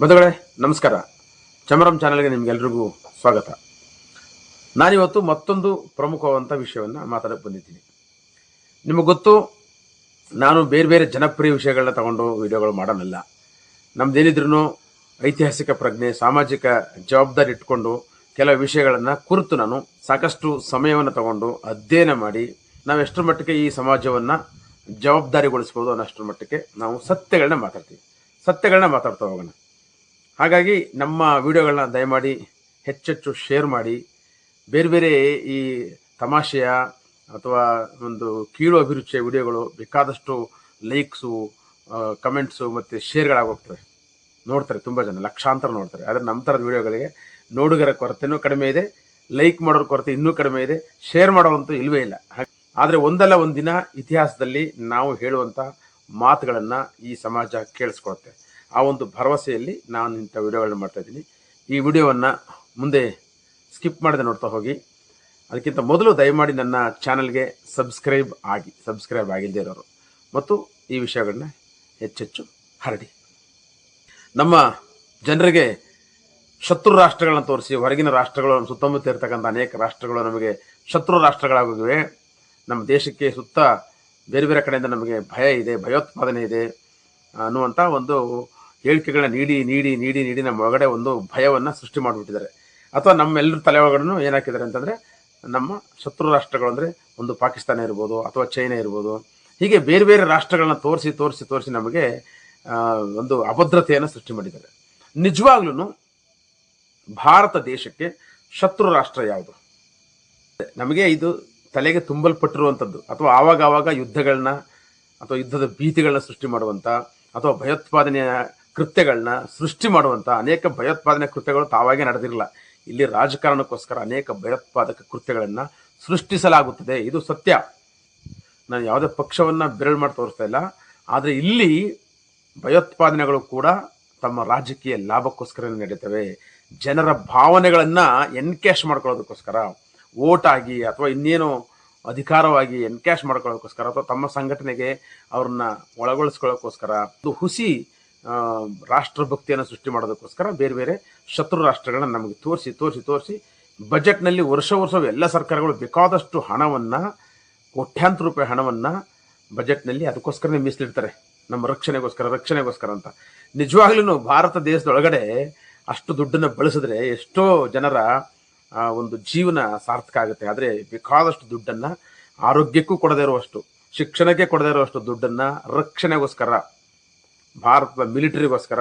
ಬಂಧುಗಳೇ, ನಮಸ್ಕಾರ. ಚಮರಂ ಚಾನಲ್ಗೆ ನಿಮ್ಗೆಲ್ರಿಗೂ ಸ್ವಾಗತ. ನಾನಿವತ್ತು ಮತ್ತೊಂದು ಪ್ರಮುಖವಾದಂಥ ವಿಷಯವನ್ನು ಮಾತಾಡಕ್ಕೆ ಬಂದಿದ್ದೀನಿ. ನಿಮಗೆ ಗೊತ್ತು, ನಾನು ಬೇರೆ ಬೇರೆ ಜನಪ್ರಿಯ ವಿಷಯಗಳನ್ನ ತಗೊಂಡು ವಿಡಿಯೋಗಳು ಮಾಡೋನಲ್ಲ. ನಮ್ದೇನಿದ್ರೂ ಐತಿಹಾಸಿಕ ಪ್ರಜ್ಞೆ, ಸಾಮಾಜಿಕ ಜವಾಬ್ದಾರಿ ಇಟ್ಕೊಂಡು ಕೆಲವು ವಿಷಯಗಳನ್ನು ಕುರಿತು ನಾನು ಸಾಕಷ್ಟು ಸಮಯವನ್ನು ತಗೊಂಡು ಅಧ್ಯಯನ ಮಾಡಿ ನಾವು ಎಷ್ಟರ ಮಟ್ಟಿಗೆ ಈ ಸಮಾಜವನ್ನು ಜವಾಬ್ದಾರಿಗೊಳಿಸ್ಬೋದು ಅನ್ನೋಷ್ಟರ ಮಟ್ಟಿಗೆ ನಾವು ಸತ್ಯಗಳನ್ನ ಮಾತಾಡ್ತೀವಿ. ಸತ್ಯಗಳನ್ನ ಮಾತಾಡ್ತಾ ಹೋಗೋಣ. ಹಾಗಾಗಿ ನಮ್ಮ ವಿಡಿಯೋಗಳನ್ನ ದಯಮಾಡಿ ಹೆಚ್ಚೆಚ್ಚು ಶೇರ್ ಮಾಡಿ. ಬೇರೆ ಬೇರೆ ಈ ತಮಾಷೆಯ ಅಥವಾ ಒಂದು ಕೀಳು ಅಭಿರುಚಿಯ ವಿಡಿಯೋಗಳು ಬೇಕಾದಷ್ಟು ಲೈಕ್ಸು ಕಮೆಂಟ್ಸು ಮತ್ತು ಶೇರ್ಗಳಾಗೋಗ್ತವೆ ನೋಡ್ತಾರೆ ತುಂಬ ಜನ, ಲಕ್ಷಾಂತರ ನೋಡ್ತಾರೆ. ಆದರೆ ನಮ್ಮ ಥರದ ವಿಡಿಯೋಗಳಿಗೆ ನೋಡುಗರ ಕೊರತೆನೂ ಕಡಿಮೆ ಇದೆ ಲೈಕ್ ಮಾಡೋರ ಕೊರತೆ ಇನ್ನೂ ಕಡಿಮೆ ಇದೆ ಶೇರ್ ಮಾಡೋವಂತೂ ಇಲ್ಲವೇ ಇಲ್ಲ. ಆದರೆ ಒಂದಲ್ಲ ಒಂದು ದಿನ ಇತಿಹಾಸದಲ್ಲಿ ನಾವು ಹೇಳುವಂಥ ಮಾತುಗಳನ್ನು ಈ ಸಮಾಜ ಕೇಳಿಸ್ಕೊಳುತ್ತೆ. ಆ ಒಂದು ಭರವಸೆಯಲ್ಲಿ ನಾನು ಇಂಥ ವಿಡಿಯೋಗಳನ್ನ ಮಾಡ್ತಾ ಇದ್ದೀನಿ. ಈ ವಿಡಿಯೋವನ್ನು ಮುಂದೆ ಸ್ಕಿಪ್ ಮಾಡದೆ ನೋಡ್ತಾ ಹೋಗಿ. ಅದಕ್ಕಿಂತ ಮೊದಲು ದಯಮಾಡಿ ನನ್ನ ಚಾನಲ್ಗೆ ಸಬ್ಸ್ಕ್ರೈಬ್ ಆಗಿ, ಸಬ್ಸ್ಕ್ರೈಬ್ ಆಗಿಲ್ಲದೆ ಇರೋರು. ಮತ್ತು ಈ ವಿಷಯಗಳನ್ನ ಹೆಚ್ಚೆಚ್ಚು ಹರಡಿ. ನಮ್ಮ ಜನರಿಗೆ ಶತ್ರು ರಾಷ್ಟ್ರಗಳನ್ನ ತೋರಿಸಿ, ಹೊರಗಿನ ರಾಷ್ಟ್ರಗಳು ನಮ್ಮ ಸುತ್ತಮುತ್ತ ಇರತಕ್ಕಂಥ ಅನೇಕ ರಾಷ್ಟ್ರಗಳು ನಮಗೆ ಶತ್ರು ರಾಷ್ಟ್ರಗಳಾಗಿವೆ ನಮ್ಮ ದೇಶಕ್ಕೆ ಸುತ್ತ ಬೇರೆ ಬೇರೆ ಕಡೆಯಿಂದ ನಮಗೆ ಭಯ ಇದೆ, ಭಯೋತ್ಪಾದನೆ ಇದೆ ಅನ್ನುವಂಥ ಒಂದು ಹೇಳಿಕೆಗಳನ್ನ ನೀಡಿ ನೀಡಿ ನೀಡಿ ನೀಡಿ ನಮ್ಮ ಒಳಗಡೆ ಒಂದು ಭಯವನ್ನು ಸೃಷ್ಟಿ ಮಾಡಿಬಿಟ್ಟಿದ್ದಾರೆ. ಅಥವಾ ನಮ್ಮೆಲ್ಲರ ತಲೆ ಒಳಗಡೆನೂ ಏನು ಹಾಕಿದ್ದಾರೆ ಅಂತಂದರೆ ನಮ್ಮ ಶತ್ರು ರಾಷ್ಟ್ರಗಳು ಅಂದರೆ ಒಂದು ಪಾಕಿಸ್ತಾನ ಇರ್ಬೋದು ಅಥವಾ ಚೈನಾ ಇರ್ಬೋದು. ಹೀಗೆ ಬೇರೆ ಬೇರೆ ರಾಷ್ಟ್ರಗಳನ್ನ ತೋರಿಸಿ ತೋರಿಸಿ ತೋರಿಸಿ ನಮಗೆ ಒಂದು ಅಭದ್ರತೆಯನ್ನು ಸೃಷ್ಟಿ ಮಾಡಿದ್ದಾರೆ. ನಿಜವಾಗ್ಲೂ ಭಾರತ ದೇಶಕ್ಕೆ ಶತ್ರು ರಾಷ್ಟ್ರ ಯಾವುದು? ನಮಗೆ ಇದು ತಲೆಗೆ ತುಂಬಲ್ಪಟ್ಟಿರುವಂಥದ್ದು ಅಥವಾ ಆವಾಗ ಆವಾಗ ಯುದ್ಧಗಳನ್ನ ಅಥವಾ ಯುದ್ಧದ ಭೀತಿಗಳನ್ನ ಸೃಷ್ಟಿ ಮಾಡುವಂಥ ಅಥವಾ ಭಯೋತ್ಪಾದನೆಯ ಕೃತ್ಯಗಳನ್ನ ಸೃಷ್ಟಿ ಮಾಡುವಂಥ ಅನೇಕ ಭಯೋತ್ಪಾದನೆ ಕೃತ್ಯಗಳು ತಾವಾಗೇ ನಡೆದಿರಲ್ಲ. ಇಲ್ಲಿ ರಾಜಕಾರಣಕ್ಕೋಸ್ಕರ ಅನೇಕ ಭಯೋತ್ಪಾದಕ ಕೃತ್ಯಗಳನ್ನು ಸೃಷ್ಟಿಸಲಾಗುತ್ತದೆ. ಇದು ಸತ್ಯ. ನಾನು ಯಾವುದೇ ಪಕ್ಷವನ್ನು ಬೆರಳು ಮಾಡಿ ತೋರಿಸ್ತಾ ಇಲ್ಲ. ಆದರೆ ಇಲ್ಲಿ ಭಯೋತ್ಪಾದನೆಗಳು ಕೂಡ ತಮ್ಮ ರಾಜಕೀಯ ಲಾಭಕ್ಕೋಸ್ಕರ ನಡೀತವೆ. ಜನರ ಭಾವನೆಗಳನ್ನು ಎನ್ಕ್ಯಾಶ್ ಮಾಡ್ಕೊಳ್ಳೋದಕ್ಕೋಸ್ಕರ, ಓಟಾಗಿ ಅಥವಾ ಇನ್ನೇನೋ ಅಧಿಕಾರವಾಗಿ ಎನ್ಕ್ಯಾಶ್ ಮಾಡ್ಕೊಳ್ಳೋದಕ್ಕೋಸ್ಕರ ಅಥವಾ ತಮ್ಮ ಸಂಘಟನೆಗೆ ಅವ್ರನ್ನ ಒಳಗೊಳಿಸ್ಕೊಳ್ಳೋಕ್ಕೋಸ್ಕರ ಒಂದು ಹುಸಿ ರಾಷ್ಟ್ರಭಕ್ತಿಯನ್ನು ಸೃಷ್ಟಿ ಮಾಡೋದಕ್ಕೋಸ್ಕರ ಬೇರೆ ಬೇರೆ ಶತ್ರು ರಾಷ್ಟ್ರಗಳನ್ನ ನಮಗೆ ತೋರಿಸಿ ತೋರಿಸಿ ತೋರಿಸಿ ಬಜೆಟ್ನಲ್ಲಿ ವರ್ಷ ವರ್ಷ ಎಲ್ಲ ಸರ್ಕಾರಗಳು ಬೇಕಾದಷ್ಟು ಹಣವನ್ನು, ಕೋಟ್ಯಾಂತರ ರೂಪಾಯಿ ಹಣವನ್ನು ಬಜೆಟ್ನಲ್ಲಿ ಅದಕ್ಕೋಸ್ಕರನೇ ಮೀಸಲಿಡ್ತಾರೆ. ನಮ್ಮ ರಕ್ಷಣೆಗೋಸ್ಕರ ರಕ್ಷಣೆಗೋಸ್ಕರ ಅಂತ. ನಿಜವಾಗ್ಲೂ ಭಾರತ ದೇಶದೊಳಗಡೆ ಅಷ್ಟು ದುಡ್ಡನ್ನು ಬಳಸಿದ್ರೆ ಎಷ್ಟೋ ಜನರ ಒಂದು ಜೀವನ ಸಾರ್ಥಕ ಆಗುತ್ತೆ. ಆದರೆ ಬೇಕಾದಷ್ಟು ದುಡ್ಡನ್ನು ಆರೋಗ್ಯಕ್ಕೂ ಕೊಡದೇ ಇರುವಷ್ಟು, ಶಿಕ್ಷಣಕ್ಕೆ ಕೊಡದೇ ಇರುವಷ್ಟು ದುಡ್ಡನ್ನು ರಕ್ಷಣೆಗೋಸ್ಕರ ಭಾರತದ ಮಿಲಿಟರಿಗೋಸ್ಕರ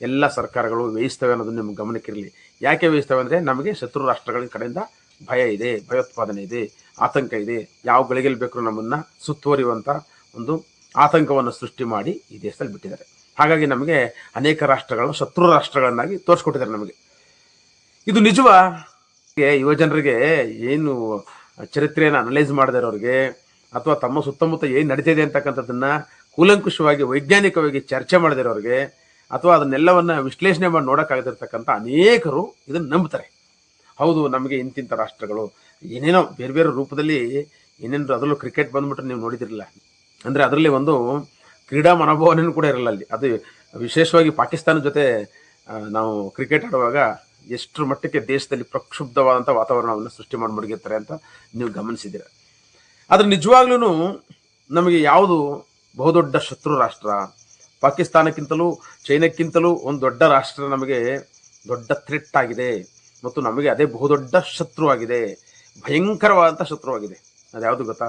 ಎಲ್ಲ ಸರ್ಕಾರಗಳು ವ್ಯಯಿಸ್ತವೆ ಅನ್ನೋದು ನಿಮ್ಗೆ ಗಮನಕ್ಕಿರಲಿ. ಯಾಕೆ ವ್ಯಯಿಸ್ತವೆ ಅಂದರೆ ನಮಗೆ ಶತ್ರು ರಾಷ್ಟ್ರಗಳ ಕಡೆಯಿಂದ ಭಯ ಇದೆ, ಭಯೋತ್ಪಾದನೆ ಇದೆ, ಆತಂಕ ಇದೆ. ಯಾವ ಗಳಿಗೆಲ್ಲಿ ಬೇಕು ನಮ್ಮನ್ನು ಸುತ್ತುವರಿಯುವಂಥ ಒಂದು ಆತಂಕವನ್ನು ಸೃಷ್ಟಿ ಮಾಡಿ ಈ ದೇಶದಲ್ಲಿ ಬಿಟ್ಟಿದ್ದಾರೆ. ಹಾಗಾಗಿ ನಮಗೆ ಅನೇಕ ರಾಷ್ಟ್ರಗಳು ಶತ್ರು ರಾಷ್ಟ್ರಗಳನ್ನಾಗಿ ತೋರಿಸ್ಕೊಟ್ಟಿದ್ದಾರೆ ನಮಗೆ. ಇದು ನಿಜವ? ಯುವ ಜನರಿಗೆ ಏನು ಚರಿತ್ರೆಯನ್ನು ಅನಲೈಸ್ ಮಾಡದೇ ಇರೋರಿಗೆ ಅಥವಾ ತಮ್ಮ ಸುತ್ತಮುತ್ತ ಏನು ನಡೀತಿದೆ ಅಂತಕ್ಕಂಥದ್ದನ್ನ ಕೂಲಂಕುಷವಾಗಿ, ವೈಜ್ಞಾನಿಕವಾಗಿ ಚರ್ಚೆ ಮಾಡದಿರೋರಿಗೆ ಅಥವಾ ಅದನ್ನೆಲ್ಲವನ್ನ ವಿಶ್ಲೇಷಣೆ ಮಾಡಿ ನೋಡೋಕ್ಕಾಗದಿರ್ತಕ್ಕಂಥ ಅನೇಕರು ಇದನ್ನು ನಂಬ್ತಾರೆ. ಹೌದು, ನಮಗೆ ಇಂತಿಂಥ ರಾಷ್ಟ್ರಗಳು, ಏನೇನೋ ಬೇರೆ ಬೇರೆ ರೂಪದಲ್ಲಿ ಏನೇನು ಅದರಲ್ಲೂ ಕ್ರಿಕೆಟ್ ಬಂದ್ಬಿಟ್ರೆ ನೀವು ನೋಡಿದಿರಲಿಲ್ಲ ಅಂದರೆ ಅದರಲ್ಲಿ ಒಂದು ಕ್ರೀಡಾ ಮನೋಭಾವನೆಯೂ ಕೂಡ ಇರಲ್ಲ ಅಲ್ಲಿ. ಅದು ವಿಶೇಷವಾಗಿ ಪಾಕಿಸ್ತಾನದ ಜೊತೆ ನಾವು ಕ್ರಿಕೆಟ್ ಆಡುವಾಗ ಎಷ್ಟರ ಮಟ್ಟಕ್ಕೆ ದೇಶದಲ್ಲಿ ಪ್ರಕ್ಷುಬ್ಧವಾದಂಥ ವಾತಾವರಣವನ್ನು ಸೃಷ್ಟಿ ಮಾಡಿ ಮಡಗಿರ್ತಾರೆ ಅಂತ ನೀವು ಗಮನಿಸಿದ್ದೀರ. ಆದರೆ ನಿಜವಾಗ್ಲೂ ನಮಗೆ ಯಾವುದು ಬಹುದೊಡ್ಡ ಶತ್ರು ರಾಷ್ಟ್ರ. ಪಾಕಿಸ್ತಾನಕ್ಕಿಂತಲೂ, ಚೈನಾಕ್ಕಿಂತಲೂ ಒಂದು ದೊಡ್ಡ ರಾಷ್ಟ್ರ ನಮಗೆ ದೊಡ್ಡ ಥ್ರೆಟ್ ಆಗಿದೆ. ಮತ್ತು ನಮಗೆ ಅದೇ ಬಹುದೊಡ್ಡ ಶತ್ರುವಾಗಿದೆ ಭಯಂಕರವಾದಂಥ ಶತ್ರುವಾಗಿದೆ ಅದ್ಯಾವುದು ಗೊತ್ತಾ?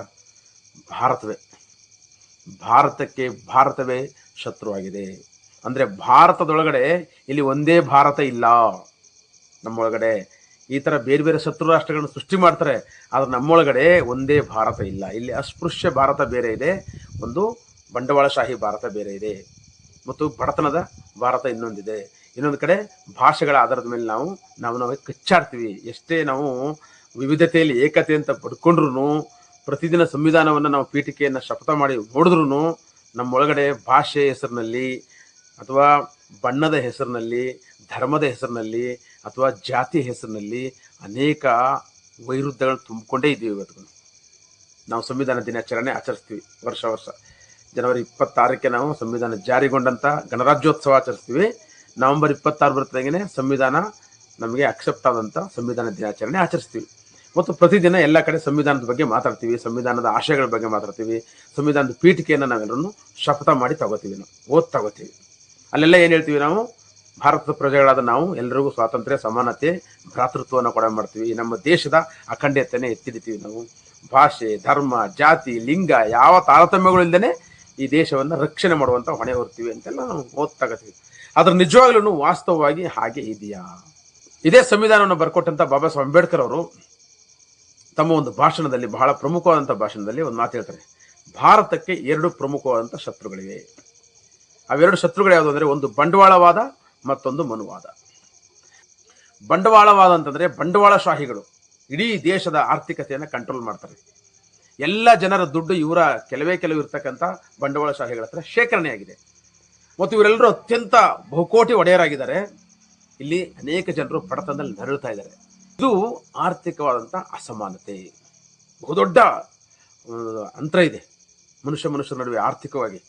ಭಾರತವೇ. ಭಾರತಕ್ಕೆ ಭಾರತವೇ ಶತ್ರುವಾಗಿದೆ ಅಂದರೆ ಭಾರತದೊಳಗಡೆ ಇಲ್ಲಿ ಒಂದೇ ಭಾರತ ಇಲ್ಲ. ನಮ್ಮೊಳಗಡೆ ಈ ಥರ ಬೇರೆ ಬೇರೆ ಶತ್ರು ರಾಷ್ಟ್ರಗಳನ್ನು ಸೃಷ್ಟಿ ಮಾಡ್ತಾರೆ. ಆದರೆ ನಮ್ಮೊಳಗಡೆ ಒಂದೇ ಭಾರತ ಇಲ್ಲ. ಇಲ್ಲಿ ಅಸ್ಪೃಶ್ಯ ಭಾರತ ಬೇರೆ ಇದೆ. ಒಂದು ಬಂಡವಾಳಶಾಹಿ ಭಾರತ ಬೇರೆ ಇದೆ. ಮತ್ತು ಬಡತನದ ಭಾರತ ಇನ್ನೊಂದಿದೆ. ಇನ್ನೊಂದು ಕಡೆ ಭಾಷೆಗಳ ಆಧಾರದ ಮೇಲೆ ನಾವು ನಾವು ನಾವು ಕಚ್ಚಾಡ್ತೀವಿ. ಎಷ್ಟೇ ನಾವು ವಿವಿಧತೆಯಲ್ಲಿ ಏಕತೆ ಅಂತ ಪಡ್ಕೊಂಡ್ರು ಪ್ರತಿದಿನ ಸಂವಿಧಾನವನ್ನು ನಾವು ಪೀಠಿಕೆಯನ್ನು ಶಪಥ ಮಾಡಿ ನೋಡಿದ್ರು ನಮ್ಮೊಳಗಡೆ ಭಾಷೆ ಹೆಸರಿನಲ್ಲಿ ಅಥವಾ ಬಣ್ಣದ ಹೆಸರಿನಲ್ಲಿ, ಧರ್ಮದ ಹೆಸರಿನಲ್ಲಿ ಅಥವಾ ಜಾತಿ ಹೆಸರಿನಲ್ಲಿ ಅನೇಕ ವೈರುದ್ಧಗಳು ತುಂಬಿಕೊಂಡೇ ಇದ್ದೀವಿ ಇವತ್ತು. ನಾವು ಸಂವಿಧಾನ ದಿನಾಚರಣೆ ಆಚರಿಸ್ತೀವಿ ವರ್ಷ ವರ್ಷ. ಜನವರಿ ಇಪ್ಪತ್ತಾರಕ್ಕೆ ನಾವು ಸಂವಿಧಾನ ಜಾರಿಗೊಂಡಂಥ ಗಣರಾಜ್ಯೋತ್ಸವ ಆಚರಿಸ್ತೀವಿ. ನವೆಂಬರ್ ಇಪ್ಪತ್ತಾರು ಬರ್ತದಂಗೆ ಸಂವಿಧಾನ ನಮಗೆ ಅಕ್ಸೆಪ್ಟ್ ಆದಂತ ಸಂವಿಧಾನ ದಿನಾಚರಣೆ ಆಚರಿಸ್ತೀವಿ. ಮತ್ತು ಪ್ರತಿದಿನ ಎಲ್ಲ ಕಡೆ ಸಂವಿಧಾನದ ಬಗ್ಗೆ ಮಾತಾಡ್ತೀವಿ, ಸಂವಿಧಾನದ ಆಶಯಗಳ ಬಗ್ಗೆ ಮಾತಾಡ್ತೀವಿ, ಸಂವಿಧಾನದ ಪೀಠಿಕೆಯನ್ನು ನಾವೆಲ್ಲರೂ ಶಪಥ ಮಾಡಿ ತಗೋತೀವಿ ನಾವು, ಓದ್ ತಗೋತೀವಿ. ಅಲ್ಲೆಲ್ಲ ಏನು ಹೇಳ್ತೀವಿ ನಾವು? ಭಾರತದ ಪ್ರಜೆಗಳಾದ ನಾವು ಎಲ್ಲರಿಗೂ ಸ್ವಾತಂತ್ರ್ಯ, ಸಮಾನತೆ, ಭ್ರಾತೃತ್ವವನ್ನು ಕೂಡ ಮಾಡ್ತೀವಿ. ನಮ್ಮ ದೇಶದ ಅಖಂಡತೆಯನ್ನು ಎತ್ತಿಡ್ತೀವಿ ನಾವು. ಭಾಷೆ, ಧರ್ಮ, ಜಾತಿ, ಲಿಂಗ ಯಾವ ತಾರತಮ್ಯಗಳು ಇಲ್ಲದೇ ಈ ದೇಶವನ್ನು ರಕ್ಷಣೆ ಮಾಡುವಂಥ ಹೊಣೆ ಹೊರ್ತೀವಿ ಅಂತೆಲ್ಲ ನಾವು ಓದ್ತಾಗತ್ತೀವಿ ಅದ್ರ ನಿಜವಾಗ್ಲೂ ವಾಸ್ತವವಾಗಿ ಹಾಗೆ ಇದೆಯಾ? ಇದೇ ಸಂವಿಧಾನವನ್ನು ಬರ್ಕೊಟ್ಟಂಥ ಬಾಬಾ ಸಾಹೇಬ್ ಅಂಬೇಡ್ಕರ್ ಅವರು ತಮ್ಮ ಒಂದು ಭಾಷಣದಲ್ಲಿ, ಬಹಳ ಪ್ರಮುಖವಾದಂಥ ಭಾಷಣದಲ್ಲಿ ಒಂದು ಮಾತು ಹೇಳ್ತಾರೆ. ಭಾರತಕ್ಕೆ ಎರಡು ಪ್ರಮುಖವಾದಂಥ ಶತ್ರುಗಳಿವೆ. ಅವೆರಡು ಶತ್ರುಗಳು ಯಾವುದು ಅಂದರೆ ಒಂದು ಬಂಡವಾಳವಾದ, ಮತ್ತೊಂದು ಮನುವಾದ. ಬಂಡವಾಳವಾದ ಅಂತಂದರೆ ಬಂಡವಾಳಶಾಹಿಗಳು. ಇಡೀ ದೇಶದ ಆರ್ಥಿಕತೆಯನ್ನು ಕಂಟ್ರೋಲ್ ಮಾಡ್ತಾರೆ. ಎಲ್ಲ ಜನರ ದುಡ್ಡು ಇವರ ಕೆಲವೇ ಕೆಲವು ಇರ್ತಕ್ಕಂಥ ಬಂಡವಾಳಶಾಹಿಗಳ ಹತ್ರ ಶೇಖರಣೆಯಾಗಿದೆ ಮತ್ತು ಇವರೆಲ್ಲರೂ ಅತ್ಯಂತ ಬಹುಕೋಟಿ ಒಡೆಯರಾಗಿದ್ದಾರೆ. ಇಲ್ಲಿ ಅನೇಕ ಜನರು ಪಡತನದಲ್ಲಿ ನರಳುತ್ತಾ ಇದ್ದಾರೆ. ಇದು ಆರ್ಥಿಕವಾದಂಥ ಅಸಮಾನತೆ. ಬಹುದೊಡ್ಡ ಅಂತರ ಇದೆ. ಮನುಷ್ಯ ಮನುಷ್ಯರ ನಡುವೆ ಆರ್ಥಿಕವಾಗಿ.